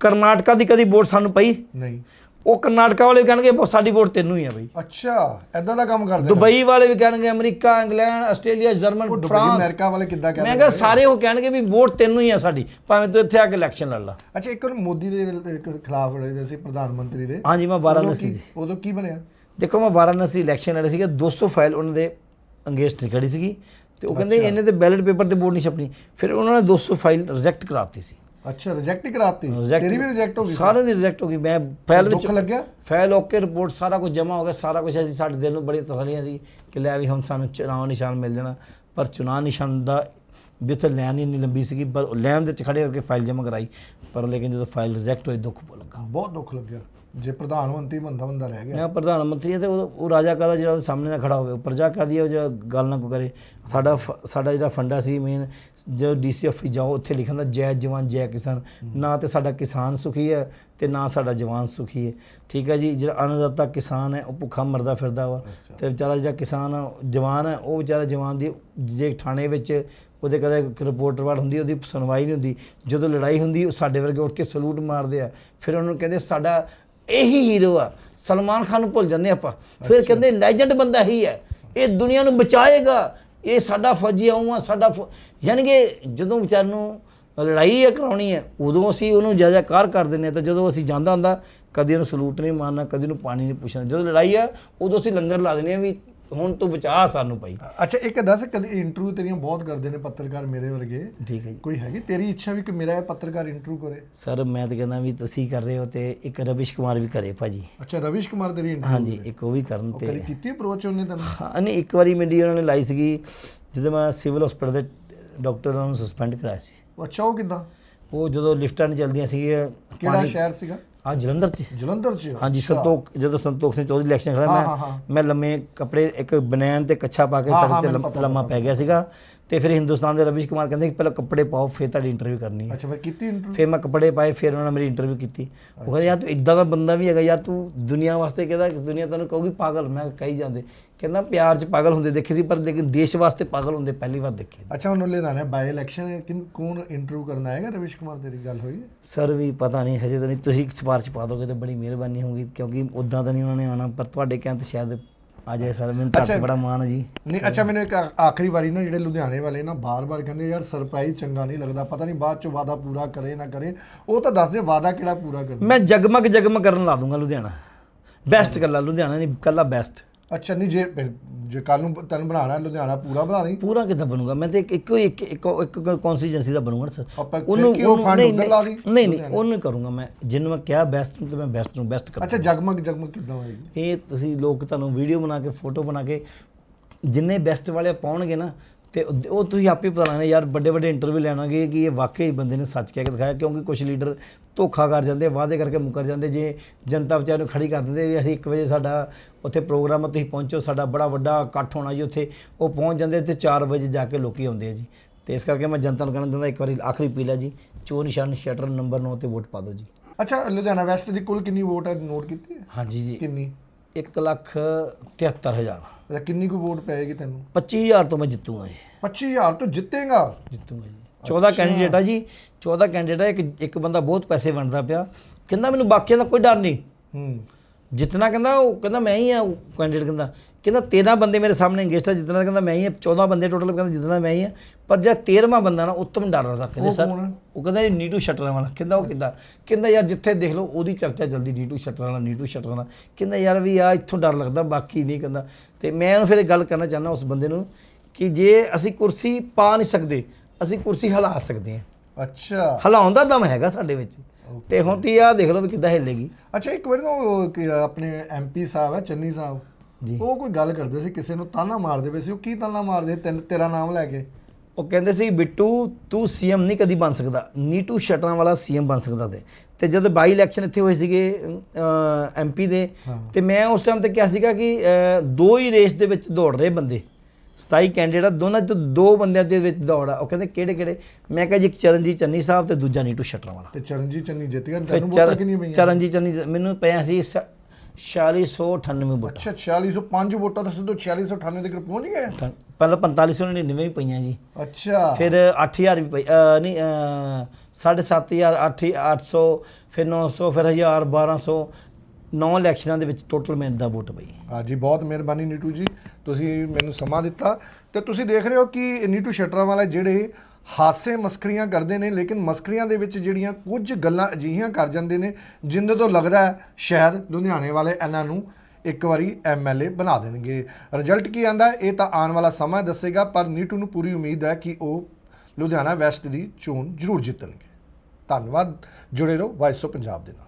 ਕਰਨਾਟਕਾ ਦੀ ਕਦੀ ਵੋਟ ਸਾਨੂੰ ਪਈ? ਨਹੀਂ। ਉਹ ਕਰਨਾਟਕਾ ਵਾਲੇ ਵੀ ਕਹਿਣਗੇ "ਬਸ ਸਾਡੀ ਵੋਟ ਤੈਨੂੰ ਹੀ ਆ ਬਈ। ਅੱਛਾ ਐਦਾਂ ਦਾ ਕੰਮ ਕਰਦੇ ਨੇ। ਦੁਬਈ ਵਾਲੇ ਵੀ ਕਹਿਣਗੇ ਅਮਰੀਕਾ ਇੰਗਲੈਂਡ ਆਸਟ੍ਰੇਲੀਆ ਉਹ ਜਰਮਨ ਦੁਬਈ ਫਰਾਂਸ। ਅਮਰੀਕਾ ਵਾਲੇ ਕਿੱਦਾਂ ਮੈਂ ਕਹਿੰਦੇ ਕਿਹਾ ਸਾਰੇ ਉਹ ਕਹਿਣਗੇ ਵੀ ਵੋਟ ਤੈਨੂੰ ਹੀ ਆ ਸਾਡੀ ਭਾਵੇਂ ਤੂੰ ਇੱਥੇ ਆ ਕੇ ਇਲੈਕਸ਼ਨ ਲੜ ਲਾ। ਅੱਛਾ ਇੱਕ ਵਾਰ ਮੋਦੀ ਦੇ ਇੱਕ ਖਿਲਾਫ ਲੜੇ ਸੀ ਪ੍ਰਧਾਨ ਮੰਤਰੀ ਦੇ। ਹਾਂਜੀ ਮੈਂ ਉਦੋਂ ਵਾਰਾਣਸੀ ਕੀ ਉਦੋਂ ਕੀ ਬਣਿਆ? ਦੇਖੋ ਮੈਂ ਵਾਰਾਣਸੀ ਇਲੈਕਸ਼ਨ ਲੜੇ ਸੀਗੇ 200 ਫਾਈਲ ਉਹਨਾਂ ਦੇ ਅੰਗੇਸਟ ਖੜੀ ਸੀਗੀ। ਤੇ ਉਹ ਕਹਿੰਦੇ ਇਹਨੇ ਤੇ ਬੈਲਟ ਪੇਪਰ ਤੇ ਵੋਟ ਨਹੀਂ ਛਪਣੀ। ਫਿਰ ਉਹਨਾਂ ਨੇ 200 ਫਾਈਲ ਰਿਜੈਕਟ ਕਰਾਤੀ ਸੀ। ਅੱਛਾ ਰਿਜੈਕਟ ਹੀ ਕਰਾਤੀ? ਤੇਰੀ ਵੀ ਰਿਜੈਕਟ ਹੋ ਗਈ ਸੀ? ਸਾਰਿਆਂ ਦੀ ਰਿਜੈਕਟ ਹੋ ਗਈ। ਮੈਂ ਫਾਈਲ ਵਿੱਚ ਦੁੱਖ ਲੱਗਿਆ? ਫਾਈਲ ਓਕੇ ਰਿਪੋਰਟ ਸਾਰਾ ਕੁਝ ਜਮ੍ਹਾਂ ਹੋ ਗਿਆ ਸਾਰਾ ਕੁਝ ਅਸੀਂ ਸਾਡੇ ਦਿਲ ਨੂੰ ਬੜੀ ਤਸੱਲੀਆਂ ਸੀ ਕਿ ਲੈ ਵੀ ਹੁਣ ਸਾਨੂੰ ਚੁਣਾਵ ਨਿਸ਼ਾਨ ਮਿਲ ਜਾਣਾ। ਪਰ ਚੁਣਾਵ ਨਿਸ਼ਾਨ ਦਾ ਵੀ ਉੱਥੇ ਲਾਈਨ ਹੀ ਨਹੀਂ ਲੰਬੀ ਸੀਗੀ ਪਰ ਲਾਈਨ ਦੇ ਵਿੱਚ ਖੜੇ ਕਰਕੇ ਫਾਈਲ ਜਮ੍ਹਾਂ ਕਰਾਈ। ਪਰ ਲੇਕਿਨ ਜਦੋਂ ਫਾਈਲ ਰਿਜੈਕਟ ਹੋਈ ਦੁੱਖ ਲੱਗਾ। ਬਹੁਤ ਦੁੱਖ ਲੱਗਿਆ। ਜੇ ਪ੍ਰਧਾਨ ਮੰਤਰੀ ਬੰਦਾ ਬੰਦਾ ਰਹਿ ਗਿਆ। ਮੈਂ ਪ੍ਰਧਾਨ ਮੰਤਰੀ ਹਾਂ ਤੇ ਉਹ ਉਹ ਰਾਜਾ ਕਾਦਾ ਜਿਹੜਾ ਉਹਦੇ ਸਾਹਮਣੇ ਨਾ ਖੜਾ ਹੋਵੇ ਉਹ ਪ੍ਰਜਾ ਕਰਦੀ ਹੈ ਉਹ ਜਿਹੜਾ ਗੱਲ ਨਾ ਕੋ ਕਰੇ। ਸਾਡਾ ਸਾਡਾ ਜਿਹੜਾ ਫੰਡਾ ਸੀ ਮੇਨ ਜੋ ਡੀਸੀ ਆਫਿਸ ਜਾਓ ਉੱਥੇ ਲਿਖਣ ਦਾ ਜੈ ਜਵਾਨ ਜੈ ਕਿਸਾਨ। ਨਾ ਤੇ ਸਾਡਾ ਕਿਸਾਨ ਸੁਖੀ ਹੈ ਤੇ ਨਾ ਸਾਡਾ ਜਵਾਨ ਸੁਖੀ ਹੈ। ਠੀਕ ਹੈ ਜੀ ਜਿਹੜਾ ਅਨਦਾਤਾ ਕਿਸਾਨ ਹੈ ਉਹ ਭੁੱਖਾ ਮਰਦਾ ਫਿਰਦਾ ਵਾ। ਤੇ ਵਿਚਾਰਾ ਜਿਹੜਾ ਕਿਸਾਨ ਆ, ਜਵਾਨ ਹੈ ਉਹ ਵਿਚਾਰਾ ਜਵਾਨ ਦੀ ਜੇ ਥਾਣੇ ਵਿੱਚ ਉਹਦੇ ਕਦੇ ਰਿਪੋਰਟ ਰਿਪਾਰਟ ਹੁੰਦੀ ਉਹਦੀ ਸੁਣਵਾਈ ਨਹੀਂ ਹੁੰਦੀ। ਜਦੋਂ ਲੜਾਈ ਹੁੰਦੀ ਉਹ ਸਾਡੇ ਵਰਗੇ ਉੱਠ ਕੇ ਸਲੂਟ ਮਾਰਦੇ ਆ। ਫਿਰ ਉਹਨਾਂ ਨੂੰ ਕਹਿੰਦੇ ਸਾਡਾ ਇਹੀ ਹੀਰੋ ਆ। ਸਲਮਾਨ ਖਾਨ ਨੂੰ ਭੁੱਲ ਜਾਂਦੇ ਆਪਾਂ। ਫਿਰ ਕਹਿੰਦੇ ਲੈਜੈਂਡ ਬੰਦਾ ਹੀ ਹੈ। ਇਹ ਦੁਨੀਆ ਨੂੰ ਬਚਾਏਗਾ। ਇਹ ਸਾਡਾ ਫੌਜੀ ਆਉਂ ਆ ਸਾਡਾ ਯਾਨੀ ਕਿ ਜਦੋਂ ਵਿਚਾਰ ਨੂੰ ਲੜਾਈ ਹੈ ਕਰਾਉਣੀ ਹੈ ਉਦੋਂ ਅਸੀਂ ਉਹਨੂੰ ਜੈਜਾਕਾਰ ਕਰ ਦਿੰਦੇ ਹਾਂ ਤਾਂ ਜਦੋਂ ਅਸੀਂ ਜਾਂਦਾ ਹੁੰਦਾ ਕਦੀ ਉਹਨੂੰ ਸਲੂਟ ਨਹੀਂ ਮਾਰਨਾ ਕਦੀ ਉਹਨੂੰ ਪਾਣੀ ਨਹੀਂ ਪੁੱਛਣਾ। ਜਦੋਂ ਲੜਾਈ ਆ ਉਦੋਂ ਅਸੀਂ ਲੰਗਰ ਲਾ ਦਿੰਦੇ ਹਾਂ ਵੀ ਹੁਣ ਤੂੰ ਬਚਾ ਸਾਨੂੰ ਭਾਈ। ਅੱਛਾ ਇੱਕ ਦੱਸ ਕਦੇ ਇੰਟਰਵਿਊ ਤੇਰੀਆਂ ਬਹੁਤ ਕਰਦੇ ਨੇ ਪੱਤਰਕਾਰ ਮੇਰੇ ਵਰਗੇ। ਠੀਕ ਹੈ ਜੀ। ਕੋਈ ਹੈਗੀ ਤੇਰੀ ਇੱਛਾ ਵੀ ਕਿ ਮੇਰਾ ਇਹ ਪੱਤਰਕਾਰ ਇੰਟਰਵਿਊ ਕਰੇ? ਸਰ ਮੈਂ ਤਾਂ ਕਹਿੰਦਾ ਵੀ ਤੁਸੀਂ ਕਰ ਰਹੇ ਹੋ ਤੇ ਇੱਕ ਰਵਿਸ਼ ਕੁਮਾਰ ਵੀ ਕਰੇ ਭਾਜੀ। ਅੱਛਾ ਰਵਿਸ਼ ਕੁਮਾਰ ਤੇਰੀ ਇੰਟਰਵਿਊ ਹਾਂਜੀ ਇੱਕ ਉਹ ਵੀ ਕਰਨ ਤੇ ਕਦੀ ਕੀਤੀ ਅਪਰੋਚ ਉਹਨੇ ਤੈਨੂੰ? ਹਾਂ ਨਹੀਂ ਇੱਕ ਵਾਰੀ ਮੇਰੀ ਉਹਨਾਂ ਨੇ ਲਾਈ ਸੀਗੀ ਜਦੋਂ ਮੈਂ ਸਿਵਲ ਹਸਪੀਟਲ ਦੇ ਡਾਕਟਰਾਂ ਨੂੰ ਸਸਪੈਂਡ ਕਰਾਇਆ ਸੀ। ਉਹ ਅੱਛਾ ਉਹ ਕਿਦਾਂ? ਉਹ ਜਦੋਂ ਲਿਫਟਾਂ ਨਹੀਂ ਚੱਲਦੀਆਂ ਸੀ ਕਿਹੜਾ ਸ਼ਹਿਰ ਸੀਗਾ? ਆ ਜਲੰਧਰ 'ਚ ਜਲੰਧਰ ਚ ਹਾਂਜੀ ਅੱਛਾ। ਸੰਤੋਖ ਜਦੋਂ ਸੰਤੋਖ ਸਿੰਘ ਚੌਧਰੀ ਇਲੈਕਸ਼ਨ ਖੜਾ ਹਾਂ, ਹਾਂ, ਮੈਂ ਹਾਂ। ਮੈਂ ਲੰਮੇ ਕੱਪੜੇ ਇੱਕ ਬਨੈਨ ਤੇ ਕੱਛਾ ਪਾ ਕੇ ਹਾਂ, ਸੜਕ ਹਾਂ, ਤੇ ਮੈਨੂੰ ਲੰਮ- ਪਤਾ, ਲੰਮਾ ਪਤਾ। ਪੈ ਗਿਆ ਸੀਗਾ ਤੇ ਫਿਰ ਹਿੰਦੁਸਤਾਨ ਦੇ ਰਵਿਸ਼ ਕੁਮਾਰ ਕਹਿੰਦੇ ਕਿ ਪਹਿਲਾਂ ਕੱਪੜੇ ਪਾਓ ਫਿਰ ਤੁਹਾਡੀ ਇੰਟਰਵਿਊ ਕਰਨੀ ਹੈ। ਅੱਛਾ ਫਿਰ ਕੀਤੀ ਇੰਟਰਵਿਊ ਫਿਰ ਮੈਂ ਕੱਪੜੇ ਪਾਏ ਫਿਰ ਉਹਨਾਂ ਨੇ ਮੇਰੀ ਇੰਟਰਵਿਊ ਕੀਤੀ। ਉਹ ਕਹਿੰਦੇ ਯਾਰ ਤੂੰ ਇਦਾਂ ਦਾ ਬੰਦਾ ਵੀ ਹੈਗਾ ਯਾਰ ਤੂੰ ਦੁਨੀਆ ਵਾਸਤੇ ਕਹਿੰਦਾ ਦੁਨੀਆ ਤੈਨੂੰ ਕਹੂਗੀ ਪਾਗਲ। ਮੈਂ ਕਹੀ ਜਾਂਦੇ। ਕਹਿੰਦਾ ਪਿਆਰ 'ਚ ਪਾਗਲ ਹੁੰਦੇ ਦੇਖੇ ਸੀ ਪਰ ਲੇਕਿਨ ਦੇਸ਼ ਵਾਸਤੇ ਪਾਗਲ ਹੁੰਦੇ ਪਹਿਲੀ ਵਾਰ ਦੇਖੇ ਅੱਛਾ ਹੁਣ ਲੁਧਿਆਣਾ ਬਾਈ ਇਲੈਕਸ਼ਨ ਕਿਨ ਕੌਣ ਇੰਟਰਵਿਊ ਕਰਨ ਆਏਗਾ? ਰਵਿਸ਼ ਕੁਮਾਰ ਤੇਰੀ ਗੱਲ ਹੋਈ? ਸਰ ਵੀ ਪਤਾ ਨਹੀਂ ਹਜੇ ਤਾਂ ਨਹੀਂ। ਤੁਸੀਂ ਸਿਫਾਰਿਸ਼ ਪਾ ਦੋਗੇ ਤਾਂ ਬੜੀ ਮਿਹਰਬਾਨੀ ਹੋਊਗੀ ਕਿਉਂਕਿ ਉਦਾਂ ਤਾਂ ਨਹੀਂ ਉਹਨਾਂ ਨੇ ਆਉਣਾ ਪਰ ਤੁਹਾਡੇ ਕਹਿਣ ਤੇ ਸ਼ਾਇਦ ਜਾਏ ਸਰ ਮੈਨੂੰ ਅੱਛਾ। ਤੁਹਾਡੇ ਬੜਾ ਮਾਣ ਹੈ ਜੀ। ਨਹੀਂ ਅੱਛਾ ਮੈਨੂੰ ਇੱਕ ਆ- ਆਖਰੀ ਵਾਰੀ ਨਾ ਜਿਹੜੇ ਲੁਧਿਆਣੇ ਵਾਲੇ ਨਾ ਬਾਰ-ਬਾਰ ਕਹਿੰਦੇ ਯਾਰ ਸਰਪ੍ਰਾਈਜ਼ ਚੰਗਾ ਨਹੀਂ ਲੱਗਦਾ ਪਤਾ ਨਹੀਂ ਬਾਅਦ ਚ ਵਾਦਾ ਪੂਰਾ ਕਰੇ ਨਾ ਕਰੇ। ਉਹ ਤਾਂ ਦੱਸ ਦੇ ਵਾਦਾ ਕਿਹੜਾ ਪੂਰਾ ਕਰਦਾ ਮੈਂ ਜਗਮਗ ਜਗਮਗ ਕਰਨ ਲਾ ਦੂੰਗਾ ਲੁਧਿਆਣਾ। ਬੈਸਟ ਕੱਲਾ ਲੁਧਿਆਣਾ ਨਹੀਂ ਕੱਲਾ ਬੈਸਟ ਅੱਛਾ ਨਹੀਂ ਜੇ ਜੇ ਕੱਲ ਨੂੰ ਤੈਨੂੰ ਬਣਾਉਣਾ ਹੈ ਲੁਧਿਆਣਾ ਪੂਰਾ ਬਣਾ ਦੇ ਪੂਰਾ ਕਿੱਦਾਂ ਬਣੂਗਾ? ਮੈਂ ਤੇ ਇੱਕ ਇੱਕੋ ਇੱਕ ਇੱਕ ਕਨਸਟੀਟੈਂਸੀ ਦਾ ਬਣੂਗਾ ਸਰ। ਆਪਾਂ ਫਿਰ ਕੀ ਉਹ fund ਨਹੀਂ, ਉੱਧਰ ਲਾ ਦੀ? ਨਹੀਂ ਨਹੀਂ ਉਹਨੂੰ ਕਰੂੰਗਾ ਮੈਂ। ਜਿਹਨੂੰ ਮੈਂ ਕਿਹਾ ਬੈਸਟ ਨੂੰ ਤੇ ਮੈਂ ਬੈਸਟ ਨੂੰ ਬੈਸਟ ਕਰਾਂ ਅੱਛਾ ਜਗਮਗ ਜਗਮਗ ਕਿੱਦਾਂ ਹੋਏਗੀ? ਇਹ ਤੁਸੀਂ ਲੋਕ ਤੁਹਾਨੂੰ ਵੀਡੀਓ ਬਣਾ ਕੇ ਫੋਟੋ ਬਣਾ ਕੇ ਜਿੰਨੇ ਬੈਸਟ ਵਾਲੇ ਪਾਉਣਗੇ ਨਾ ਤੇ ਉਹ ਉਹ ਤੁਸੀਂ ਆਪੇ ਪਤਾ ਲੱਗਣਾ ਯਾਰ ਵੱਡੇ ਵੱਡੇ ਇੰਟਰਵਿਊ ਲੈਣਾਗੇ ਕਿ ਇਹ ਵਾਕਈ ਬੰਦੇ ਨੇ ਸੱਚ ਕਹਿ ਕੇ ਦਿਖਾਇਆ ਕਿਉਂਕਿ ਕੁਝ ਲੀਡਰ ਧੋਖਾ ਕਰ ਜਾਂਦੇ ਵਾਅਦੇ ਕਰਕੇ ਮੁਕਰ ਜਾਂਦੇ ਜੇ ਜਨਤਾ ਵਿਚਾਰ ਨੂੰ ਖੜੀ ਕਰ ਦਿੰਦੇ ਵੀ ਅਸੀਂ 1 ਵਜੇ ਸਾਡਾ ਉੱਥੇ ਪ੍ਰੋਗਰਾਮ ਆ ਤੁਸੀਂ ਪਹੁੰਚੋ ਸਾਡਾ ਬੜਾ ਵੱਡਾ ਇਕੱਠ ਹੋਣਾ ਜੀ ਉੱਥੇ ਉਹ ਪਹੁੰਚ ਜਾਂਦੇ ਤੇ 4 ਵਜੇ ਜਾ ਕੇ ਲੋਕੀ ਆਉਂਦੇ ਆ ਜੀ। ਤੇ ਇਸ ਕਰਕੇ ਮੈਂ ਜਨਤਾ ਨੂੰ ਕਹਿਣਾ ਚਾਹੁੰਦਾ ਇੱਕ ਵਾਰੀ ਆਖਰੀ ਅਪੀਲ ਹੈ ਜੀ ਚੋਰ ਨਿਸ਼ਾਨ ਸ਼ਟਰ ਨੰਬਰ 9 ਤੇ ਵੋਟ ਪਾ ਦਿਓ ਜੀ। ਅੱਛਾ ਲੁਧਿਆਣਾ ਵੈਸਟ ਦੀ ਕੁੱਲ ਕਿੰਨੀ ਵੋਟ ਹੈ ਨੋਟ ਕੀਤੀ ਹੈ? ਹਾਂਜੀ ਜੀ। ਕਿੰਨੀ? 1 ਲੱਖ 73000 ਅੱਛਾ ਕਿੰਨੀ ਕੁ ਵੋਟ ਪਏਗੀ ਤੈਨੂੰ? 25000 ਤੋਂ ਮੈਂ ਜਿੱਤੂਗਾ ਜੀ। 25000 ਤੋਂ ਜਿੱਤੇਗਾ? ਜਿੱਤੂਗਾ ਜੀ। 14 ਕੈਂਡੀਡੇਟ ਆ ਜੀ। 14 ਕੈਂਡੀਡੇਟ ਇੱਕ ਇੱਕ ਬੰਦਾ ਬਹੁਤ ਪੈਸੇ ਵੰਡਦਾ ਪਿਆ। ਕਹਿੰਦਾ ਮੈਨੂੰ ਬਾਕੀਆਂ ਦਾ ਕੋਈ ਡਰ ਨਹੀਂ। ਹੂੰ। ਜਿੱਤਣਾ ਕਹਿੰਦਾ ਉਹ ਕਹਿੰਦਾ ਮੈਂ ਹੀ ਆ ਕੈਂਡੀਡੇਟ ਕਹਿੰਦਾ। ਕਹਿੰਦਾ 13 ਬੰਦੇ ਮੇਰੇ ਸਾਹਮਣੇ ਇੰਗੇਸਟ ਆ ਜਿੱਤਣਾ ਕਹਿੰਦਾ ਮੈਂ ਹੀ ਆ 14 ਬੰਦੇ ਟੋਟਲ ਕਹਿੰਦਾ ਜਿੱਤਣਾ ਮੈਂ ਹੀ ਆ। ਪਰ ਜਿਹੜਾ 13ਵਾਂ ਬੰਦਾ ਨਾ ਉੱਤਮ ਡਰ ਰੱਖਦਾ ਕਹਿੰਦੇ ਉਹ ਸਰ? ਉਹ ਕਹਿੰਦਾ ਇਹ ਨੀਟੂ ਸ਼ਟਰਾਂ ਵਾਲਾ। ਕਹਿੰਦਾ ਉਹ ਕਿੱਦਾਂ? ਕਹਿੰਦਾ ਯਾਰ ਜਿੱਥੇ ਦੇਖ ਲਓ ਉਹਦੀ ਚਰਚਾ ਜਲਦੀ ਨੀਟੂ ਸ਼ਟਰਾਂ ਵਾਲਾ ਨੀਟੂ ਸ਼ਟਰਾਂ ਵਾਲਾ। ਕਹਿੰਦਾ ਯਾਰ ਵੀ ਆ ਇੱਥੋਂ ਡਰ ਲੱਗਦਾ ਬਾਕੀ ਨਹੀਂ ਕਹਿੰਦਾ। ਤੇ ਮੈਂ ਉਹਨੂੰ ਫਿਰ ਇਹ ਗੱਲ ਕਰਨਾ ਚਾਹੁੰਦਾ ਉਸ ਬੰਦੇ ਨੂੰ ਕਿ ਜੇ ਅਸੀਂ ਕੁਰਸੀ ਪਾ ਨਹੀਂ ਸਕਦੇ ਅਸੀਂ ਕੁਰਸੀ ਹਿਲਾ ਸਕਦੇ ਹਾਂ। ਅੱਛਾ। ਹਿਲਾਉਣ ਦਾ ਦਮ ਹੈਗਾ ਸਾਡੇ ਵਿੱਚ। ਤੇ ਹੁਣ ਤੀ ਆ ਦੇਖ ਲਓ ਵੀ ਕਿੱਦਾਂ ਹਿੱਲੇਗੀ। ਅੱਛਾ ਇੱਕ ਵਾਰ ਨਾ ਉਹ ਕਿ ਆਪਣੇ ਐਮਪੀ ਸਾਹਿਬ ਹੈ ਚੰਨੀ ਸਾਹਿਬ। ਜੀ। ਉਹ ਕੋਈ ਗੱਲ ਕਰਦੇ ਸੀ ਕਿਸੇ ਨੂੰ ਤਾਨਾ ਮਾਰਦੇ ਪਏ ਸੀ ਉਹ ਕੀ ਤਾਨਾ ਮਾਰਦੇ ਤੈਨੂੰ ਤੇਰਾ ਨਾਮ ਲੈ ਕੇ? ਉਹ ਕਹਿੰਦੇ ਸੀ ਬਿੱਟੂ ਤੂੰ ਸੀਐਮ ਨਹੀਂ ਕਦੀ ਬਣ ਸਕਦਾ। ਨੀਟੂ ਸ਼ਟਰਾਂ ਵਾਲਾ ਸੀਐਮ ਬਣ ਸਕਦਾ ਤੇ। ਤੇ ਜਦ ਬਾਈ ਇਲੈਕਸ਼ਨ ਇੱਥੇ ਹੋਏ ਸੀਗੇ ਐਮਪੀ ਦੇ। ਤੇ ਮੈਂ ਉਸ ਟਾਈਮ ਤੇ ਕਿਹਾ ਸੀਗਾ ਕਿ ਦੋ ਹੀ ਰੇਸ ਦੇ ਵਿੱਚ ਦੌੜ ਰਹੇ ਬੰਦੇ। 27 ਕੈਂਡੀਡੇਟ ਆ, ਦੋਨਾਂ ਚੋਂ ਦੋ ਬੰਦਿਆਂ ਦੇ ਵਿੱਚ ਦੌੜ ਆ। ਉਹ ਕਹਿੰਦੇ ਕਿਹੜੇ ਕਿਹੜੇ? ਮੈਂ ਕਿਹਾ ਜੀ ਇੱਕ ਚਰਨਜੀਤ ਚੰਨੀ ਸਾਹਿਬ ਤੇ ਦੂਜਾ ਨੀਟੂ ਸ਼ਟਰਾਂ ਵਾਲਾ। ਤੇ ਚਰਨਜੀਤ ਚੰਨੀ ਜਿੱਤ ਗਿਆ ਤੈਨੂੰ ਵੋਟਾਂ ਕਿੰਨੀਆਂ ਪਈਆਂ? ਚਰਨਜੀਤ ਚੰਨੀ ਮੈਨੂੰ ਪਿਆ ਸੀ ਸ- 4698 ਵੋਟ। ਅੱਛਾ 4605 ਵੋਟਾਂ ਤੋਂ ਸਿੱਧੋ 4698 ਤੱਕ ਪਹੁੰਚ ਗਏ? ਤਾਂ ਪਹਿਲਾਂ 4599 ਵੀ ਪਈਆਂ ਜੀ। ਅੱਛਾ। ਫਿਰ 8000 ਵੀ ਪਈ ਨਹੀਂ ਅ, 7500 8 800 ਫਿਰ 900 ਫਿਰ 1000 1200 ਨੌ ਇਲੈਕਸ਼ਨਾਂ ਦੇ ਵਿੱਚ ਟੋਟਲ ਮਿੰਟ ਦਾ ਵੋਟ ਪਈ ਹਾਂਜੀ ਬਹੁਤ ਮਿਹਰਬਾਨੀ ਨੀਟੂ ਜੀ। ਤੁਸੀਂ ਮੈਨੂੰ ਸਮਾਂ ਦਿੱਤਾ ਤੇ ਤੁਸੀਂ ਦੇਖ ਰਹੇ ਹੋ ਕਿ ਨੀਟੂ ਸ਼ਟਰਾਂ ਵਾਲੇ ਜਿਹੜੇ ਹਾਸੇ ਮਸਕਰੀਆਂ ਕਰਦੇ ਨੇ, ਲੇਕਿਨ ਮਸਕਰੀਆਂ ਦੇ ਵਿੱਚ ਜਿਹੜੀਆਂ ਕੁਝ ਗੱਲਾਂ ਅਜਿਹੀਆਂ ਕਰ ਜਾਂਦੇ ਨੇ, ਜਿੰਦੇ ਤੋਂ ਲੱਗਦਾ ਹੈ ਸ਼ਾਇਦ ਲੁਧਿਆਣੇ ਵਾਲੇ ਇਹਨਾਂ ਨੂੰ ਇੱਕ ਵਾਰੀ ਐਮਐਲਏ ਬਣਾ ਦੇਣਗੇ। ਰਿਜ਼ਲਟ ਕੀ ਆਂਦਾ ਇਹ ਤਾਂ ਆਉਣ ਵਾਲਾ ਸਮਾਂ ਦੱਸੇਗਾ, ਪਰ ਨੀਟੂ ਨੂੰ ਪੂਰੀ ਉਮੀਦ ਹੈ ਕਿ ਉਹ ਲੁਧਿਆਣਾ ਵੈਸਟ ਦੀ ਚੋਣ ਜ਼ਰੂਰ ਜਿੱਤਣਗੇ। ਧੰਨਵਾਦ। ਜੁੜੇ ਰਹੋ ਵਾਇਸ ਆਫ ਪੰਜਾਬ ਦੇ ਨਾਲ।